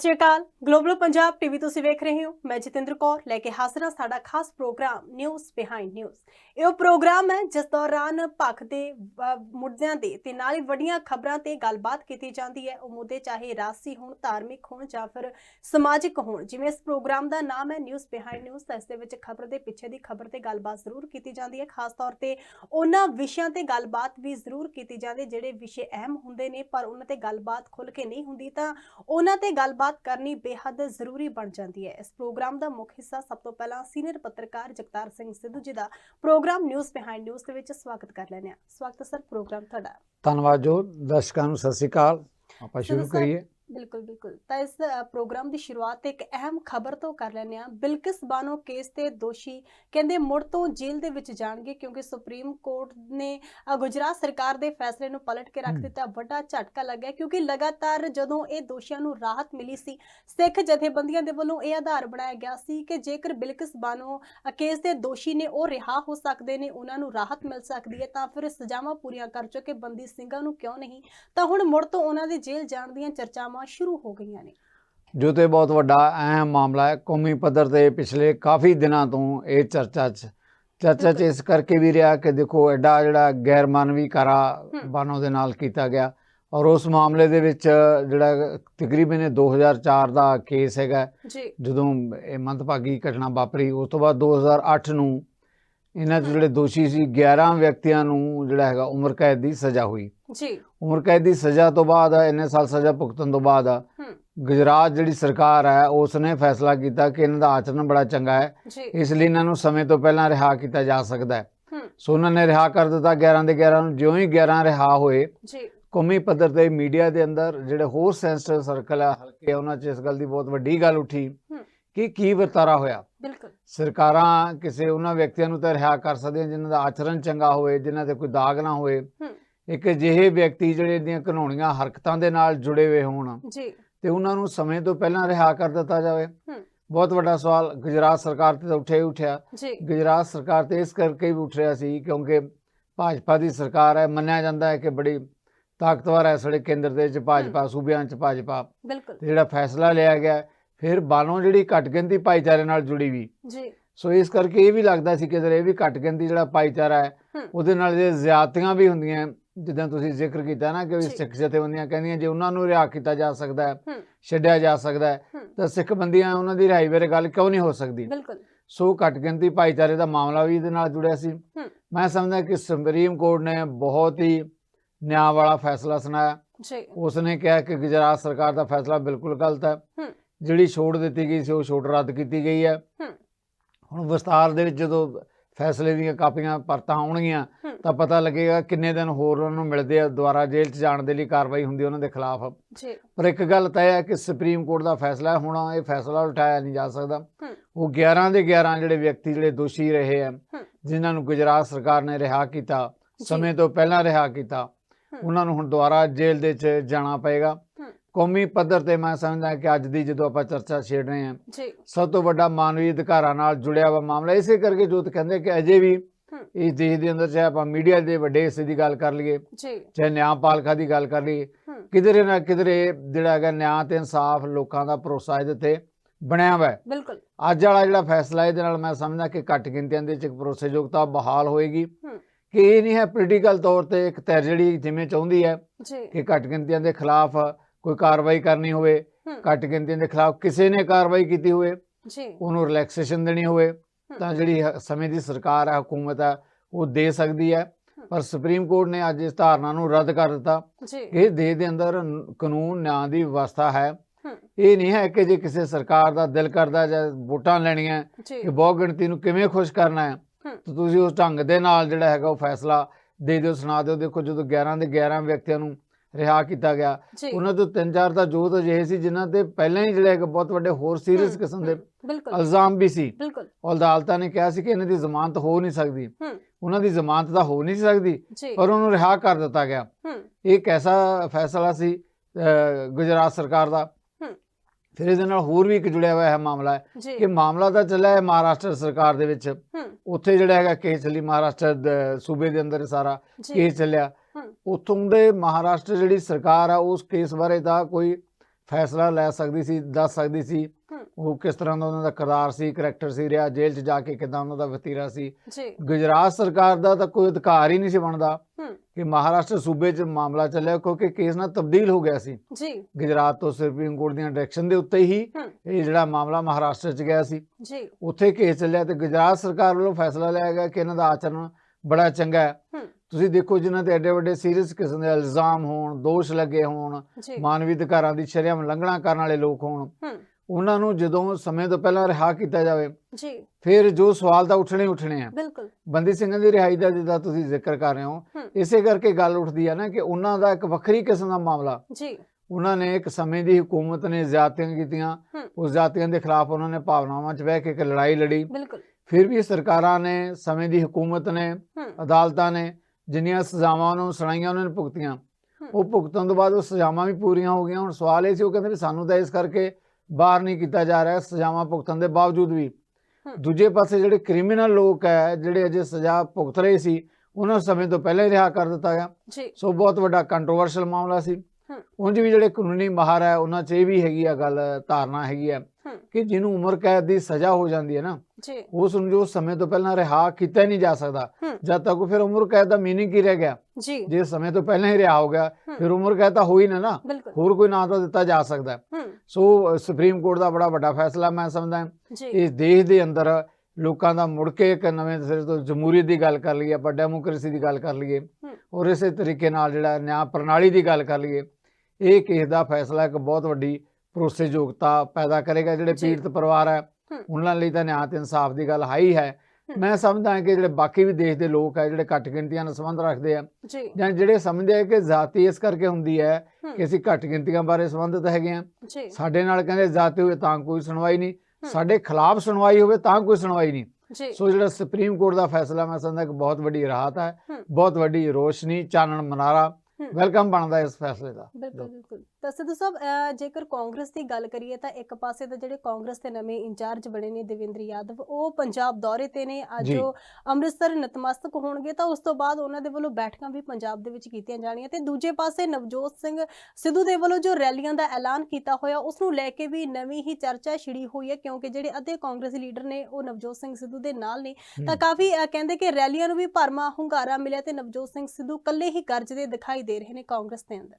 ਸ਼੍ਰੀ ਅਕਾਲ। Global Punjab TV ਤੁਸੀਂ ਵੇਖ ਰਹੇ ਹੋ। ਮੈਂ ਜਤਿੰਦਰ ਕੌਰ ਲੈ ਕੇ ਹਾਜ਼ਰ ਹਾਂ ਸਾਡਾ ਖਾਸ ਪ੍ਰੋਗਰਾਮ ਨਿਊਜ਼ ਬਿਹਾਈਂਡ ਨਿਊਜ਼। ਇਹ ਉਹ ਪ੍ਰੋਗਰਾਮ ਹੈ ਜਿਸ ਦੌਰਾਨ ਭਖ ਦੇ ਮੁੱਦਿਆਂ ਦੇ ਤੇ ਨਾਲ ਹੀ ਵੱਡੀਆਂ ਖਬਰਾਂ ਤੇ ਗੱਲਬਾਤ ਕੀਤੀ ਜਾਂਦੀ ਹੈ। ਉਹ ਮੁੱਦੇ ਚਾਹੇ ਰਾਸੀ ਹੋਣ, ਧਾਰਮਿਕ ਹੋਣ ਜਾਂ ਫਿਰ ਸਮਾਜਿਕ ਹੋਣ। ਜਿਵੇਂ ਇਸ ਪ੍ਰੋਗਰਾਮ ਦਾ ਨਾਮ ਹੈ ਨਿਊਜ਼ ਬਿਹਾਈਂਡ ਨਿਊਜ਼, ਤਾਂ ਇਸ ਦੇ ਵਿੱਚ ਖਬਰ ਦੇ ਪਿੱਛੇ ਦੀ ਖਬਰ ਤੇ ਗੱਲਬਾਤ ਜ਼ਰੂਰ ਕੀਤੀ ਜਾਂਦੀ ਹੈ। ਖਾਸ ਤੌਰ ਤੇ ਉਹਨਾਂ ਵਿਸ਼ਿਆਂ ਤੇ ਗੱਲਬਾਤ ਵੀ ਜ਼ਰੂਰ ਕੀਤੀ ਜਾਂਦੀ ਜਿਹੜੇ ਵਿਸ਼ੇ ਅਹਿਮ ਹੁੰਦੇ ਨੇ, ਪਰ ਉਹਨਾਂ ਤੇ ਗੱਲਬਾਤ ਖੁੱਲ ਕੇ ਨਹੀਂ ਹੁੰਦੀ। ਤਾਂ ਉਹਨਾਂ ਤੇ ਗੱਲਬਾਤ ਕਰਨੀ ਬੇहद ਜ਼ਰੂਰੀ ਬਣ ਜਾਂਦੀ ਹੈ। ਇਸ ਪ੍ਰੋਗਰਾਮ ਦਾ ਮੁੱਖ ਹਿੱਸਾ ਸਭ ਤੋਂ ਪਹਿਲਾਂ ਸੀਨੀਅਰ ਪੱਤਰਕਾਰ ਜਗਤਾਰ ਸਿੰਘ ਸਿੱਧੂ ਜੀ ਦਾ ਪ੍ਰੋਗਰਾਮ ਨਿਊਜ਼ ਬਿਹਾਈਂਡ ਨਿਊਜ਼ ਦੇ ਵਿੱਚ ਸਵਾਗਤ ਕਰ ਲੈਂਦੇ ਹਾਂ। ਸਵਾਗਤ ਸਰ ਪ੍ਰੋਗਰਾਮ ਤੁਹਾਡਾ। ਧੰਨਵਾਦ ਜੋ ਦਰਸ਼ਕਾਂ ਨੂੰ ਸਤਿ ਸ਼੍ਰੀ ਅਕਾਲ। ਆਪਾਂ ਸਰ, ਕਰੀਏ। ਬਿਲਕੁਲ ਬਿਲਕੁਲ। ਤਾਂ ਇਸ ਪ੍ਰੋਗਰਾਮ ਦੀ ਸ਼ੁਰੂਆਤ ਇੱਕ ਅਹਿਮ ਖਬਰ ਤੋਂ ਕਰ ਲੈਂਦੇ ਹਾਂ। ਬਿਲਕਿਸ ਬਾਨੋ ਕੇਸ ਤੇ ਦੋਸ਼ੀ ਕਹਿੰਦੇ ਮੁੜ ਤੋਂ ਜੇਲ੍ਹ ਦੇ ਵਿੱਚ ਜਾਣਗੇ ਕਿਉਂਕਿ ਸੁਪਰੀਮ ਕੋਰਟ ਨੇ ਗੁਜਰਾਤ ਸਰਕਾਰ ਦੇ ਫੈਸਲੇ ਨੂੰ ਪਲਟ ਕੇ ਰੱਖ। ਦਿੱਤਾ। ਵੱਡਾ ਝਟਕਾ ਲੱਗਿਆ ਕਿਉਂਕਿ ਲਗਾਤਾਰ ਜਦੋਂ ਇਹ ਦੋਸ਼ੀਆਂ ਨੂੰ ਰਾਹਤ ਮਿਲੀ ਸੀ ਸਿੱਖ ਜਥੇਬੰਦੀਆਂ ਦੇ ਵੱਲੋਂ ਇਹ ਆਧਾਰ ਬਣਾਇਆ ਗਿਆ ਸੀ ਕਿ ਜੇਕਰ ਬਿਲਕਿਸ ਬਾਨੋ ਕੇਸ ਦੇ ਦੋਸ਼ੀ ਨੇ ਉਹ ਰਿਹਾ ਹੋ ਸਕਦੇ ਨੇ ਉਹਨਾਂ ਨੂੰ ਰਾਹਤ ਮਿਲ ਸਕਦੀ ਹੈ ਤਾਂ ਫਿਰ ਸਜ਼ਾਵਾਂ ਪੂਰੀਆਂ ਕਰ ਚੁੱਕੇ ਬੰਦੀ ਸਿੰਘਾਂ ਨੂੰ ਕਿਉਂ ਨਹੀਂ? ਤਾਂ ਹੁਣ ਮੁੜ ਤੋਂ ਉਹਨਾਂ ਦੇ ਜੇਲ੍ਹ ਜਾਣ ਦੀਆਂ ਚਰਚਾਵਾਂ ਸ਼ੁਰੂ ਹੋ ਗਈਆਂ ਨੇ। ਜੋ ਤੇ ਬਹੁਤ ਵੱਡਾ ਅਹਿਮ ਮਾਮਲਾ ਹੈ ਕੌਮੀ ਪੱਧਰ ਤੇ ਪਿਛਲੇ ਕਾਫੀ ਦਿਨਾਂ ਤੋਂ ਇਹ ਚਰਚਾ 'ਚ ਚਰਚਾ 'ਚ ਇਸ ਕਰਕੇ ਵੀ ਰਿਹਾ ਕਿ ਦੇਖੋ ਐਡਾ ਜਿਹੜਾ ਗੈਰ ਮਾਨਵੀ ਕਾਰਾ। ਬਾਨੋ ਦੇ ਨਾਲ ਕੀਤਾ ਗਿਆ। ਔਰ ਉਸ ਮਾਮਲੇ ਦੇ ਵਿੱਚ ਜਿਹੜਾ ਤਕਰੀਬਨ ਇਹ 2004 ਦਾ ਕੇਸ ਹੈਗਾ। ਜਦੋਂ ਇਹ ਮੰਦਭਾਗੀ ਘਟਨਾ ਵਾਪਰੀ ਉਸ ਤੋਂ ਬਾਅਦ 2008 ਨੂੰ ਇਹਨਾਂ 'ਚ ਜਿਹੜੇ ਦੋਸ਼ੀ ਸੀ 11 ਵਿਅਕਤੀਆਂ ਨੂੰ ਜਿਹੜਾ ਹੈਗਾ ਉਮਰ ਕੈਦ ਦੀ ਸਜ਼ਾ ਹੋਈ। ਜੀ। ਉਮਰ ਕੈਦ ਦੀ ਸਜ਼ਾ ਤੋਂ ਬਾਅਦ ਇੰਨੇ ਸਾਲ ਸਜ਼ਾ ਭੁਗਤਣ ਤੋਂ ਬਾਅਦ ਗੁਜਰਾਤ ਜਿਹੜੀ ਸਰਕਾਰ ਹੈ ਉਸ ਨੇ ਫੈਸਲਾ ਕੀਤਾ ਕਿ ਇਹਨਾਂ ਦਾ ਆਚਰਣ ਬੜਾ ਚੰਗਾ ਹੈ। ਇਸ ਲਈ ਇਹਨਾਂ ਨੂੰ ਸਮੇਂ ਤੋਂ ਪਹਿਲਾਂ ਰਿਹਾ ਕੀਤਾ ਜਾ ਸਕਦਾ ਹੈ। ਸੋ ਉਹਨਾਂ ਨੇ ਰਿਹਾ ਕਰ ਦਿੱਤਾ 11 ਦੇ 11 ਨੂੰ। ਜਿਉਂ ਹੀ 11 ਰਿਹਾ ਹੋਏ ਜੀ। ਕੌਮੀ ਪੱਧਰ ਤੇ ਮੀਡੀਆ ਦੇ ਅੰਦਰ ਜਿਹੜੇ ਹੋਰ ਸੈਂਸਿਟਿਵ ਸਰਕਲ ਹੈ ਹਲਕੇ ਉਹਨਾਂ 'ਚ ਇਸ ਗੱਲ ਦੀ ਬਹੁਤ ਵੱਡੀ ਗੱਲ ਉੱਠੀ। ਕਿ ਕੀ ਵਰਤਾਰਾ ਹੋਇਆ? ਬਿਲਕੁਲ। ਸਰਕਾਰਾਂ ਕਿਸੇ ਉਹਨਾਂ ਵਿਅਕਤੀਆਂ ਨੂੰ ਤਾਂ ਰਿਹਾ ਕਰ ਸਕਦੀਆਂ ਜਿਨ੍ਹਾਂ ਦਾ ਆਚਰਣ ਚੰਗਾ ਹੋਵੇ ਜਿਨ੍ਹਾਂ ਤੇ ਕੋਈ ਦਾਗ ਨਾ ਹੋਵੇ। ਇੱਕ ਜਿਹੇ ਵਿਅਕਤੀ ਜਿਹੜੇ ਦੀਆਂ ਘਿਨਾਉਣੀਆਂ ਹਰਕਤਾਂ ਦੇ ਨਾਲ ਜੁੜੇ ਹੋਏ ਹੋਣ ਜੀ। ਤੇ ਉਹਨਾਂ ਨੂੰ ਸਮੇਂ ਤੋਂ ਪਹਿਲਾਂ ਰਿਹਾ ਕਰ ਦਿੱਤਾ ਜਾਵੇ। ਬਹੁਤ ਵੱਡਾ ਸਵਾਲ ਗੁਜਰਾਤ ਸਰਕਾਰ ਤੇ ਤਾਂ ਉੱਠਿਆ ਹੀ ਉੱਠਿਆ। ਜੀ। ਗੁਜਰਾਤ ਸਰਕਾਰ ਤੇ ਇਸ ਕਰਕੇ ਵੀ ਉੱਠ ਰਿਹਾ ਸੀ ਕਿਉਂਕਿ ਭਾਜਪਾ ਦੀ ਸਰਕਾਰ ਹੈ ਮੰਨਿਆ ਜਾਂਦਾ ਹੈ ਕਿ ਬੜੀ ਤਾਕਤਵਰ ਹੈ ਸਾਡੇ ਕੇਂਦਰ ਦੇ ਵਿੱਚ ਭਾਜਪਾ ਸੂਬਿਆਂ 'ਚ ਭਾਜਪਾ। ਬਿਲਕੁਲ। ਜਿਹੜਾ ਫੈਸਲਾ ਲਿਆ ਗਿਆ ਹੈ, ਫਿਰ ਬਾਨੋਂ ਜਿਹੜੀ ਘੱਟ ਗਿਣਤੀ ਭਾਈਚਾਰੇ ਨਾਲ ਜੁੜੀ ਵੀ। ਜੀ। ਸੋ ਇਸ ਕਰਕੇ ਇਹ ਵੀ ਲੱਗਦਾ ਸੀ ਕਿ ਜਦੋਂ ਇਹ ਵੀ ਘੱਟ ਗਿਣਤੀ ਜਿਹੜਾ ਭਾਈਚਾਰਾ ਹੈ। ਉਹਦੇ ਨਾਲ ਜੇ ਜ਼ਿਆਦਤੀਆਂ ਵੀ ਹੁੰਦੀਆਂ ਜਿੱਦਾਂ ਤੁਸੀਂ ਜ਼ਿਕਰ ਕੀਤਾ ਨਾ ਕਿ। ਸਿੱਖ ਜਥੇਬੰਦੀਆਂ ਕਹਿੰਦੀਆਂ ਜੇ ਉਹਨਾਂ ਨੂੰ ਰਿਹਾ ਕੀਤਾ ਜਾ ਸਕਦਾ ਹੈ ਛੱਡਿਆ ਜਾ ਸਕਦਾ ਹੈ ਤਾਂ ਸਿੱਖ ਬੰਦੀਆਂ ਉਹਨਾਂ ਦੀ ਰਿਹਾਈ ਬਾਰੇ ਗੱਲ ਕਿਉਂ ਨਹੀਂ ਹੋ ਸਕਦੀ? ਬਿਲਕੁਲ। ਸੋ ਘੱਟ ਗਿਣਤੀ ਭਾਈਚਾਰੇ ਦਾ ਮਾਮਲਾ ਵੀ ਇਹਦੇ ਨਾਲ ਜੁੜਿਆ ਸੀ। ਮੈਂ ਸਮਝਦਾ ਕਿ ਸੁਪਰੀਮ ਕੋਰਟ ਨੇ ਬਹੁਤ ਹੀ ਨਿਆਂ ਵਾਲਾ ਫੈਸਲਾ ਸੁਣਾਇਆ। ਜੀ। ਉਸ ਨੇ ਕਿਹਾ ਕਿ ਗੁਜਰਾਤ ਸਰਕਾਰ ਦਾ ਫੈਸਲਾ ਬਿਲਕੁਲ ਗਲਤ ਹੈ। ਜਿਹੜੀ ਛੋਟ ਦਿੱਤੀ ਗਈ ਸੀ ਉਹ ਛੋਟ ਰੱਦ ਕੀਤੀ ਗਈ ਹੈ। ਹੁਣ ਵਿਸਤਾਰ ਦੇ ਵਿੱਚ ਜਦੋਂ ਫੈਸਲੇ ਦੀਆਂ ਕਾਪੀਆਂ ਪਰਤਾਂ ਆਉਣਗੀਆਂ ਤਾਂ ਪਤਾ ਲੱਗੇਗਾ ਕਿੰਨੇ ਦਿਨ ਹੋਰ ਉਹਨਾਂ ਨੂੰ ਮਿਲਦੇ ਆ ਦੁਬਾਰਾ ਜੇਲ੍ਹ 'ਚ ਜਾਣ ਦੇ ਲਈ ਕਾਰਵਾਈ ਹੁੰਦੀ ਉਹਨਾਂ ਦੇ ਖਿਲਾਫ। ਜੀ। ਪਰ ਇੱਕ ਗੱਲ ਤੈਅ ਹੈ ਕਿ ਸੁਪਰੀਮ ਕੋਰਟ ਦਾ ਫੈਸਲਾ ਹੁਣ ਇਹ ਫੈਸਲਾ ਉਲਟਾਇਆ ਨਹੀਂ ਜਾ ਸਕਦਾ। ਉਹ 11 ਦੇ 11 ਜਿਹੜੇ ਵਿਅਕਤੀ ਜਿਹੜੇ ਦੋਸ਼ੀ ਰਹੇ ਆ ਜਿਨ੍ਹਾਂ ਨੂੰ ਗੁਜਰਾਤ ਸਰਕਾਰ ਨੇ ਰਿਹਾ ਕੀਤਾ। ਸਮੇਂ ਤੋਂ ਪਹਿਲਾਂ ਰਿਹਾ ਕੀਤਾ ਉਹਨਾਂ ਨੂੰ ਹੁਣ ਦੁਬਾਰਾ ਜੇਲ੍ਹ ਦੇ 'ਚ ਜਾਣਾ ਪਏਗਾ। ਕੌਮੀ ਪੱਧਰ ਤੇ ਮੈਂ ਸਮਝਦਾ ਕਿ ਅੱਜ ਦੀ ਜਦੋਂ ਆਪਾਂ ਚਰਚਾ ਛੇੜ ਰਹੇ ਹਾਂ ਜੀ। ਸਭ ਤੋਂ ਵੱਡਾ ਮਾਨਵੀ ਅਧਿਕਾਰਾਂ ਨਾਲ ਜੁੜਿਆ ਹੋਇਆ ਮਾਮਲਾ ਇਸੇ ਕਰਕੇ ਜੋਤ ਕਹਿੰਦੇ ਕਿ ਅਜੇ ਵੀ ਇਸ ਦੇਸ਼ ਦੇ ਅੰਦਰ ਚਾਹੇ ਆਪਾਂ ਮੀਡੀਆ ਦੇ ਵੱਡੇ ਹਿੱਸੇ ਦੀ ਗੱਲ ਕਰ ਲਈਏ ਜੀ। ਚਾਹੇ ਨਿਆਂਪਾਲਕਾ ਦੀ ਗੱਲ ਕਰ ਲਈਏ ਕਿਧਰੇ ਨਾ ਕਿਧਰੇ ਜਿਹੜਾ ਹੈਗਾ ਨਿਆਂ ਤੇ ਇਨਸਾਫ ਲੋਕਾਂ ਦਾ ਭਰੋਸਾ ਇਹਦੇ ਤੇ ਬਣਿਆ ਹੋਇਆ ਬਿਲਕੁਲ। ਅੱਜ ਵਾਲਾ ਜਿਹੜਾ ਫੈਸਲਾ ਇਹਦੇ ਨਾਲ ਮੈਂ ਸਮਝਦਾ ਕਿ ਘੱਟ ਗਿਣਤੀਆਂ ਦੇ ਵਿੱਚ ਇੱਕ ਭਰੋਸੇਯੋਗਤਾ ਬਹਾਲ ਹੋਏਗੀ। ਕਿ ਇਹ ਨਹੀਂ ਹੈ ਪੋਲੀਟੀਕਲ ਤੌਰ ਤੇ ਇੱਕ ਧਿਰ ਜਿਹੜੀ ਜਿਵੇਂ ਚਾਹੁੰਦੀ ਹੈ ਜੀ। ਕਿ ਘੱਟ ਗਿਣਤੀਆਂ ਦੇ ਖਿਲਾਫ ਕੋਈ ਕਾਰਵਾਈ ਕਰਨੀ ਹੋਵੇ ਘੱਟ ਗਿਣਤੀਆਂ ਦੇ ਖਿਲਾਫ ਕਿਸੇ ਨੇ ਕਾਰਵਾਈ ਕੀਤੀ ਹੋਵੇ ਜੀ। ਉਹਨੂੰ ਰਿਲੈਕਸੇਸ਼ਨ ਦੇਣੀ ਹੋਵੇ ਤਾਂ ਜਿਹੜੀ ਸਮੇਂ ਦੀ ਸਰਕਾਰ ਹੈ ਹਕੂਮਤ ਹੈ ਉਹ ਦੇ ਸਕਦੀ ਹੈ। ਪਰ ਸੁਪਰੀਮ ਕੋਰਟ ਨੇ ਅੱਜ ਇਸ ਧਾਰਨਾ ਨੂੰ ਰੱਦ ਕਰ ਦਿੱਤਾ ਜੀ। ਕਿ ਇਹ ਦੇਸ਼ ਦੇ ਅੰਦਰ ਕਾਨੂੰਨ ਨਿਆਂ ਦੀ ਵਿਵਸਥਾ ਹੈ। ਇਹ ਨਹੀਂ ਹੈ ਕਿ ਜੇ ਕਿਸੇ ਸਰਕਾਰ ਦਾ ਦਿਲ ਕਰਦਾ ਜਾਂ ਵੋਟਾਂ ਲੈਣੀਆਂ ਕਿ ਬਹੁ ਗਿਣਤੀ ਨੂੰ ਕਿਵੇਂ ਖੁਸ਼ ਕਰਨਾ ਹੈ ਤਾਂ ਤੁਸੀਂ ਉਸ ਢੰਗ ਦੇ ਨਾਲ ਜਿਹੜਾ ਹੈਗਾ ਉਹ ਫੈਸਲਾ ਦੇ ਦਿਓ ਸੁਣਾ ਦਿਓ। ਦੇਖੋ ਜਦੋਂ 11 ਦੇ 11 ਵਿਅਕਤੀਆਂ ਨੂੰ ਰਿਹਾ ਕੀਤਾ ਗਿਆ। ਉਹਨਾਂ ਤੋਂ ਤਿੰਨ ਚਾਰ ਤਾਂ ਜੋਤ ਅਜਿਹੇ ਸੀ ਜਿਨ੍ਹਾਂ ਤੇ ਪਹਿਲਾਂ ਹੀ ਜਿਹੜੇ ਬਹੁਤ ਵੱਡੇ ਹੋਰ ਸੀਰੀਅਸ ਕਿਸਮ ਦੇ ਇਲਜ਼ਾਮ ਵੀ ਸੀ। ਬਿਲਕੁਲ। ਔਰ ਅਦਾਲਤਾਂ ਨੇ ਕਿਹਾ ਸੀ ਕਿ ਇਹਨਾਂ ਦੀ ਜ਼ਮਾਨਤ ਹੋ ਨਹੀਂ ਸਕਦੀ। ਉਹਨਾਂ ਦੀ ਜ਼ਮਾਨਤ ਤਾਂ ਹੋ ਨਹੀਂ ਸਕਦੀ ਪਰ ਉਹਨੂੰ ਰਿਹਾ ਕਰ ਦਿੱਤਾ ਗਿਆ। ਇਹ ਐਸਾ ਫੈਸਲਾ ਸੀ ਗੁਜਰਾਤ ਸਰਕਾਰ ਦਾ। ਫਿਰ ਇਹਦੇ ਨਾਲ ਹੋਰ ਵੀ ਇੱਕ ਜੁੜਿਆ ਹੋਇਆ ਹੈ ਮਾਮਲਾ ਹੈ ਕਿ ਮਾਮਲਾ ਤਾਂ ਚੱਲਿਆ ਹੈ ਮਹਾਰਾਸ਼ਟਰ ਸਰਕਾਰ ਦੇ ਵਿੱਚ। ਉੱਥੇ ਜਿਹੜਾ ਹੈਗਾ ਕੇਸ ਚੱਲੀ ਮਹਾਰਾਸ਼ਟਰ ਦੇ ਸੂਬੇ ਦੇ ਅੰਦਰ ਸਾਰਾ ਕੇਸ ਚੱਲਿਆ। ਉੱਥੋਂ ਦੇ ਮਹਾਰਾਸ਼ਟਰ ਜਿਹੜੀ ਸਰਕਾਰ ਆ ਉਸ ਕੇਸ ਬਾਰੇ ਤਾਂ ਕੋਈ ਫੈਸਲਾ ਲੈ ਸਕਦੀ ਸੀ ਦੱਸ ਸਕਦੀ ਸੀ। ਉਹ ਕਿਸ ਤਰ੍ਹਾਂ ਦਾ ਉਹਨਾਂ ਦਾ ਕਿਰਦਾਰ ਸੀ ਕਰੈਕਟਰ ਸੀ ਰਿਹਾ ਜੇਲ੍ਹ 'ਚ ਜਾ ਕੇ ਕਿਦਾਂ ਉਹਨਾਂ ਦਾ ਵਤੀਰਾ ਸੀ। ਗੁਜਰਾਤ ਸਰਕਾਰ ਦਾ ਤਾਂ ਕੋਈ ਅਧਿਕਾਰ ਹੀ ਨਹੀਂ ਸੀ ਬਣਦਾ ਕਿ ਮਹਾਰਾਸ਼ਟਰ ਸੂਬੇ 'ਚ ਮਾਮਲਾ ਚੱਲਿਆ ਕਿਉਂਕਿ ਕੇਸ ਨਾ ਤਬਦੀਲ ਹੋ ਗਿਆ ਸੀ। ਜੀ। ਗੁਜਰਾਤ ਤੋਂ ਸੁਪਰੀਮ ਕੋਰਟ ਦੀਆਂ ਡਾਇਰੈਕਸ਼ਨ ਦੇ ਉੱਤੇ ਹੀ ਇਹ ਜਿਹੜਾ ਮਾਮਲਾ ਮਹਾਰਾਸ਼ਟਰ 'ਚ ਗਿਆ ਸੀ। ਜੀ। ਉੱਥੇ ਕੇਸ ਚੱਲਿਆ ਤੇ ਗੁਜਰਾਤ ਸਰਕਾਰ ਵੱਲੋਂ ਫੈਸਲਾ ਲਿਆ ਗਿਆ ਕਿ ਇਹਨਾਂ ਦਾ ਆਚਰਣ ਬੜਾ ਚੰਗਾ ਹੂੰ। ਤੁਸੀਂ ਦੇਖੋ ਜਿਨ੍ਹਾਂ ਤੇ ਐਡੇ ਵੱਡੇ ਸੀਰੀਅਸ ਕਿਸਮ ਦੇ ਇਲਜ਼ਾਮ ਹੋਣ ਦੋਸ਼ ਲੱਗੇ ਹੋਣ ਮਾਨਵੀ ਅਧਿਕਾਰਾਂ ਦੀ ਸ਼ਰੇਆਮ ਉਲੰਘਣਾ ਕਰਨ ਵਾਲੇ ਲੋਕ ਹੋਣ ਉਹਨਾਂ ਨੂੰ ਜਦੋਂ ਸਮੇਂ ਤੋਂ ਪਹਿਲਾਂ ਰਿਹਾ ਕੀਤਾ ਜਾਵੇ ਜੀ। ਫਿਰ ਜੋ ਸਵਾਲ ਤਾਂ ਉੱਠਣੇ ਉੱਠਣੇ ਆ। ਬਿਲਕੁਲ। ਬੰਦੀ ਸਿੰਘਾਂ ਦੀ ਰਿਹਾਈ ਦਾ ਜਿੱਦਾਂ ਤੁਸੀਂ ਜ਼ਿਕਰ ਕਰ ਰਹੇ ਹੋ। ਇਸੇ ਕਰਕੇ ਗੱਲ ਉੱਠਦੀ ਹੈ ਨਾ ਕਿ ਉਹਨਾਂ ਦਾ ਇੱਕ ਵੱਖਰੀ ਕਿਸਮ ਦਾ ਮਾਮਲਾ। ਜੀ। ਉਹਨਾਂ ਨੇ ਇੱਕ ਸਮੇਂ ਦੀ ਹਕੂਮਤ ਨੇ ਜ਼ਿਆਦਤੀਆਂ ਕੀਤੀਆਂ। ਉਸ ਜ਼ਿਆਦਤੀਆਂ ਦੇ ਖਿਲਾਫ ਉਹਨਾਂ ਨੇ ਭਾਵਨਾਵਾਂ 'ਚ ਬਹਿ ਕੇ ਇੱਕ ਲੜਾਈ ਲੜੀ। ਬਿਲਕੁਲ। ਫਿਰ ਵੀ ਸਰਕਾਰਾਂ ਨੇ ਸਮੇਂ ਦੀ ਹਕੂਮਤ ਨੇ ਅਦਾਲਤਾਂ ਨੇ ਜਿੰਨੀਆਂ ਸਜ਼ਾਵਾਂ ਉਹਨਾਂ ਨੂੰ ਸੁਣਾਈਆਂ ਉਹਨਾਂ ਨੇ ਭੁਗਤੀਆਂ। ਉਹ ਭੁਗਤਣ ਤੋਂ ਬਾਅਦ ਉਹ ਸਜ਼ਾਵਾਂ ਵੀ ਪੂਰੀਆਂ ਹੋ ਗਈਆਂ। ਹੁਣ ਸਵਾਲ ਇਹ ਸੀ ਉਹ ਕਹਿੰਦੇ ਵੀ ਸਾਨੂੰ ਤਾਂ ਇਸ ਕਰਕੇ ਬਾਹਰ ਨਹੀਂ ਕੀਤਾ ਜਾ ਰਿਹਾ ਸਜ਼ਾਵਾਂ ਭੁਗਤਣ ਦੇ ਬਾਵਜੂਦ ਵੀ। ਦੂਜੇ ਪਾਸੇ ਜਿਹੜੇ ਕ੍ਰਿਮੀਨਲ ਲੋਕ ਹੈ ਜਿਹੜੇ ਅਜੇ ਸਜ਼ਾ ਭੁਗਤ ਰਹੇ ਸੀ ਉਹਨਾਂ ਨੂੰ ਸਮੇਂ ਤੋਂ ਪਹਿਲਾਂ ਹੀ ਰਿਹਾ ਕਰ ਦਿੱਤਾ ਗਿਆ। ਸੋ ਬਹੁਤ ਵੱਡਾ ਕੰਟਰੋਵਰਸ਼ਲ ਮਾਮਲਾ ਸੀ। ਉਂਝ ਵੀ ਜਿਹੜੇ ਕਾਨੂੰਨੀ ਮਾਹਰ ਹੈ ਉਹਨਾਂ 'ਚ ਇਹ ਵੀ ਹੈਗੀ ਆ ਗੱਲ ਧਾਰਨਾ ਹੈਗੀ ਆ। ਕਿ ਜਿਹਨੂੰ ਉਮਰ ਕੈਦ ਦੀ ਸਜ਼ਾ ਹੋ ਜਾਂਦੀ ਹੈ ਨਾ ਜੀ। ਉਸ ਨੂੰ ਜੋ ਸਮੇਂ ਤੋਂ ਪਹਿਲਾਂ ਰਿਹਾ ਕੀਤਾ ਨਹੀਂ ਜਾ ਸਕਦਾ। ਜਦ ਤੱਕ ਉਹ ਫਿਰ ਉਮਰ ਕੈਦ ਦਾ ਮੀਨਿੰਗ ਕੀ ਰਹਿ ਗਿਆ? ਜੀ। ਜੇ ਸਮੇਂ ਤੋਂ ਪਹਿਲਾਂ ਹੀ ਰਿਹਾ ਹੋ ਗਿਆ। ਫਿਰ ਉਮਰ ਕੈਦ ਤਾਂ ਹੋਈ ਨਾ ਨਾ ਹੋਰ ਕੋਈ ਨਾਂ ਤਾਂ ਦਿੱਤਾ ਜਾ ਸਕਦਾ। ਸੋ ਸੁਪਰੀਮ ਕੋਰਟ ਦਾ ਬੜਾ ਵੱਡਾ ਫੈਸਲਾ ਮੈਂ ਸਮਝਦਾ ਇਸ ਦੇਸ਼ ਦੇ ਅੰਦਰ ਲੋਕਾਂ ਦਾ ਮੁੜ ਕੇ ਇੱਕ ਨਵੇਂ ਸਿਰੇ ਤੋਂ ਜਮਹੂਰੀਅਤ ਦੀ ਗੱਲ ਕਰ ਲਈਏ ਆਪਾਂ ਡੈਮੋਕ੍ਰੇਸੀ ਦੀ ਗੱਲ ਕਰ ਲਈਏ। ਔਰ ਇਸੇ ਤਰੀਕੇ ਨਾਲ ਜਿਹੜਾ ਨਿਆਂ ਪ੍ਰਣਾਲੀ ਦੀ ਗੱਲ ਕਰ ਲਈਏ ਇਹ ਕੇਸ ਦਾ ਫੈਸਲਾ ਇੱਕ ਬਹੁਤ ਵੱਡੀ ਭਰੋਸੇਯੋਗਤਾ ਪੈਦਾ ਕਰੇਗਾ ਜਿਹੜੇ। ਪੀੜਤ ਪਰਿਵਾਰ ਹੈ। ਉਹਨਾਂ ਲਈ ਤਾਂ ਨਿਆਂ ਤੇ ਇਨਸਾਫ ਦੀ ਗੱਲ ਹਾਈ ਹੈ। ਮੈਂ ਸਮਝਦਾ ਹਾਂ ਕਿ ਜਿਹੜੇ ਬਾਕੀ ਵੀ ਦੇਸ਼ ਦੇ ਲੋਕ ਹੈ ਜਿਹੜੇ ਘੱਟ ਗਿਣਤੀਆਂ ਨਾਲ ਸੰਬੰਧ ਰੱਖਦੇ ਆ ਜੀ ਜਿਹੜੇ ਸਮਝਦੇ ਆ ਕਿ ਜ਼ਾਤੀ ਇਸ ਕਰਕੇ ਹੁੰਦੀ ਹੈ। ਕਿ ਅਸੀਂ ਘੱਟ ਗਿਣਤੀਆਂ ਬਾਰੇ ਸੰਬੰਧਿਤ ਹੈਗੇ ਆ ਸਾਡੇ ਨਾਲ ਕਹਿੰਦੇ ਜ਼ਾਤੀ ਹੋਵੇ ਤਾਂ ਕੋਈ ਸੁਣਵਾਈ ਨਹੀਂ। ਸਾਡੇ ਖਿਲਾਫ ਸੁਣਵਾਈ ਹੋਵੇ ਤਾਂ ਕੋਈ ਸੁਣਵਾਈ ਨਹੀਂ ਸੋ ਜਿਹੜਾ ਸੁਪਰੀਮ ਕੋਰਟ ਦਾ ਫੈਸਲਾ ਮੈਂ ਸਮਝਦਾ ਕਿ ਬਹੁਤ ਵੱਡੀ ਰਾਹਤ ਹੈ। ਬਹੁਤ ਵੱਡੀ ਰੋਸ਼ਨੀ ਚਾਨਣ ਮਨਾਰਾ। ਵੈਲਕਮ ਬਣਦਾ ਇਸ ਫੈਸਲੇ ਦਾ ਬਿਲਕੁਲ ਬਿਲਕੁਲ ਤਾਂ ਸਿੱਧੂ ਸਾਹਿਬ ਜੇਕਰ ਕਾਂਗਰਸ ਦੀ ਗੱਲ ਕਰੀਏ ਤਾਂ ਇੱਕ ਪਾਸੇ ਤਾਂ ਜਿਹੜੇ ਕਾਂਗਰਸ ਦੇ ਨਵੇਂ ਇੰਚਾਰਜ ਬਣੇ ਨੇ ਦੇਵੇਂਦਰ ਯਾਦਵ ਉਹ ਪੰਜਾਬ ਦੌਰੇ ਤੇ ਨੇ। ਅੱਜ। ਉਹ ਅੰਮ੍ਰਿਤਸਰ ਨਤਮਸਤਕ ਹੋਣਗੇ ਤਾਂ ਉਸ ਤੋਂ ਬਾਅਦ ਉਹਨਾਂ ਦੇ ਵੱਲੋਂ ਬੈਠਕਾਂ ਵੀ ਪੰਜਾਬ ਦੇ ਵਿੱਚ ਕੀਤੀਆਂ ਜਾਣੀਆਂ ਤੇ ਦੂਜੇ ਪਾਸੇ ਨਵਜੋਤ ਸਿੰਘ ਸਿੱਧੂ ਦੇ ਵੱਲੋਂ ਜੋ ਰੈਲੀਆਂ ਦਾ ਐਲਾਨ ਕੀਤਾ ਹੋਇਆ ਉਸ ਨੂੰ ਲੈ ਕੇ ਵੀ ਨਵੀਂ ਹੀ ਚਰਚਾ ਛਿੜੀ ਹੋਈ ਹੈ ਕਿਉਂਕਿ ਜਿਹੜੇ ਅੱਧੇ ਕਾਂਗਰਸੀ ਲੀਡਰ ਨੇ ਉਹ ਨਵਜੋਤ ਸਿੰਘ ਸਿੱਧੂ ਦੇ ਨਾਲ ਨੇ। ਤਾਂ ਕਾਫੀ ਕਹਿੰਦੇ ਕਿ ਰੈਲੀਆਂ ਨੂੰ ਵੀ ਭਰਮਾ ਹੁੰਗਾਰਾ ਮਿਲਿਆ ਤੇ ਨਵਜੋਤ ਸਿੰਘ ਸਿੱਧੂ ਇਕੱਲੇ ਹੀ ਗਰਜਦੇ ਦਿਖਾਈ ਦੇ ਰਹੇ ਨੇ ਕਾਂਗਰਸ ਦੇ ਅੰਦਰ।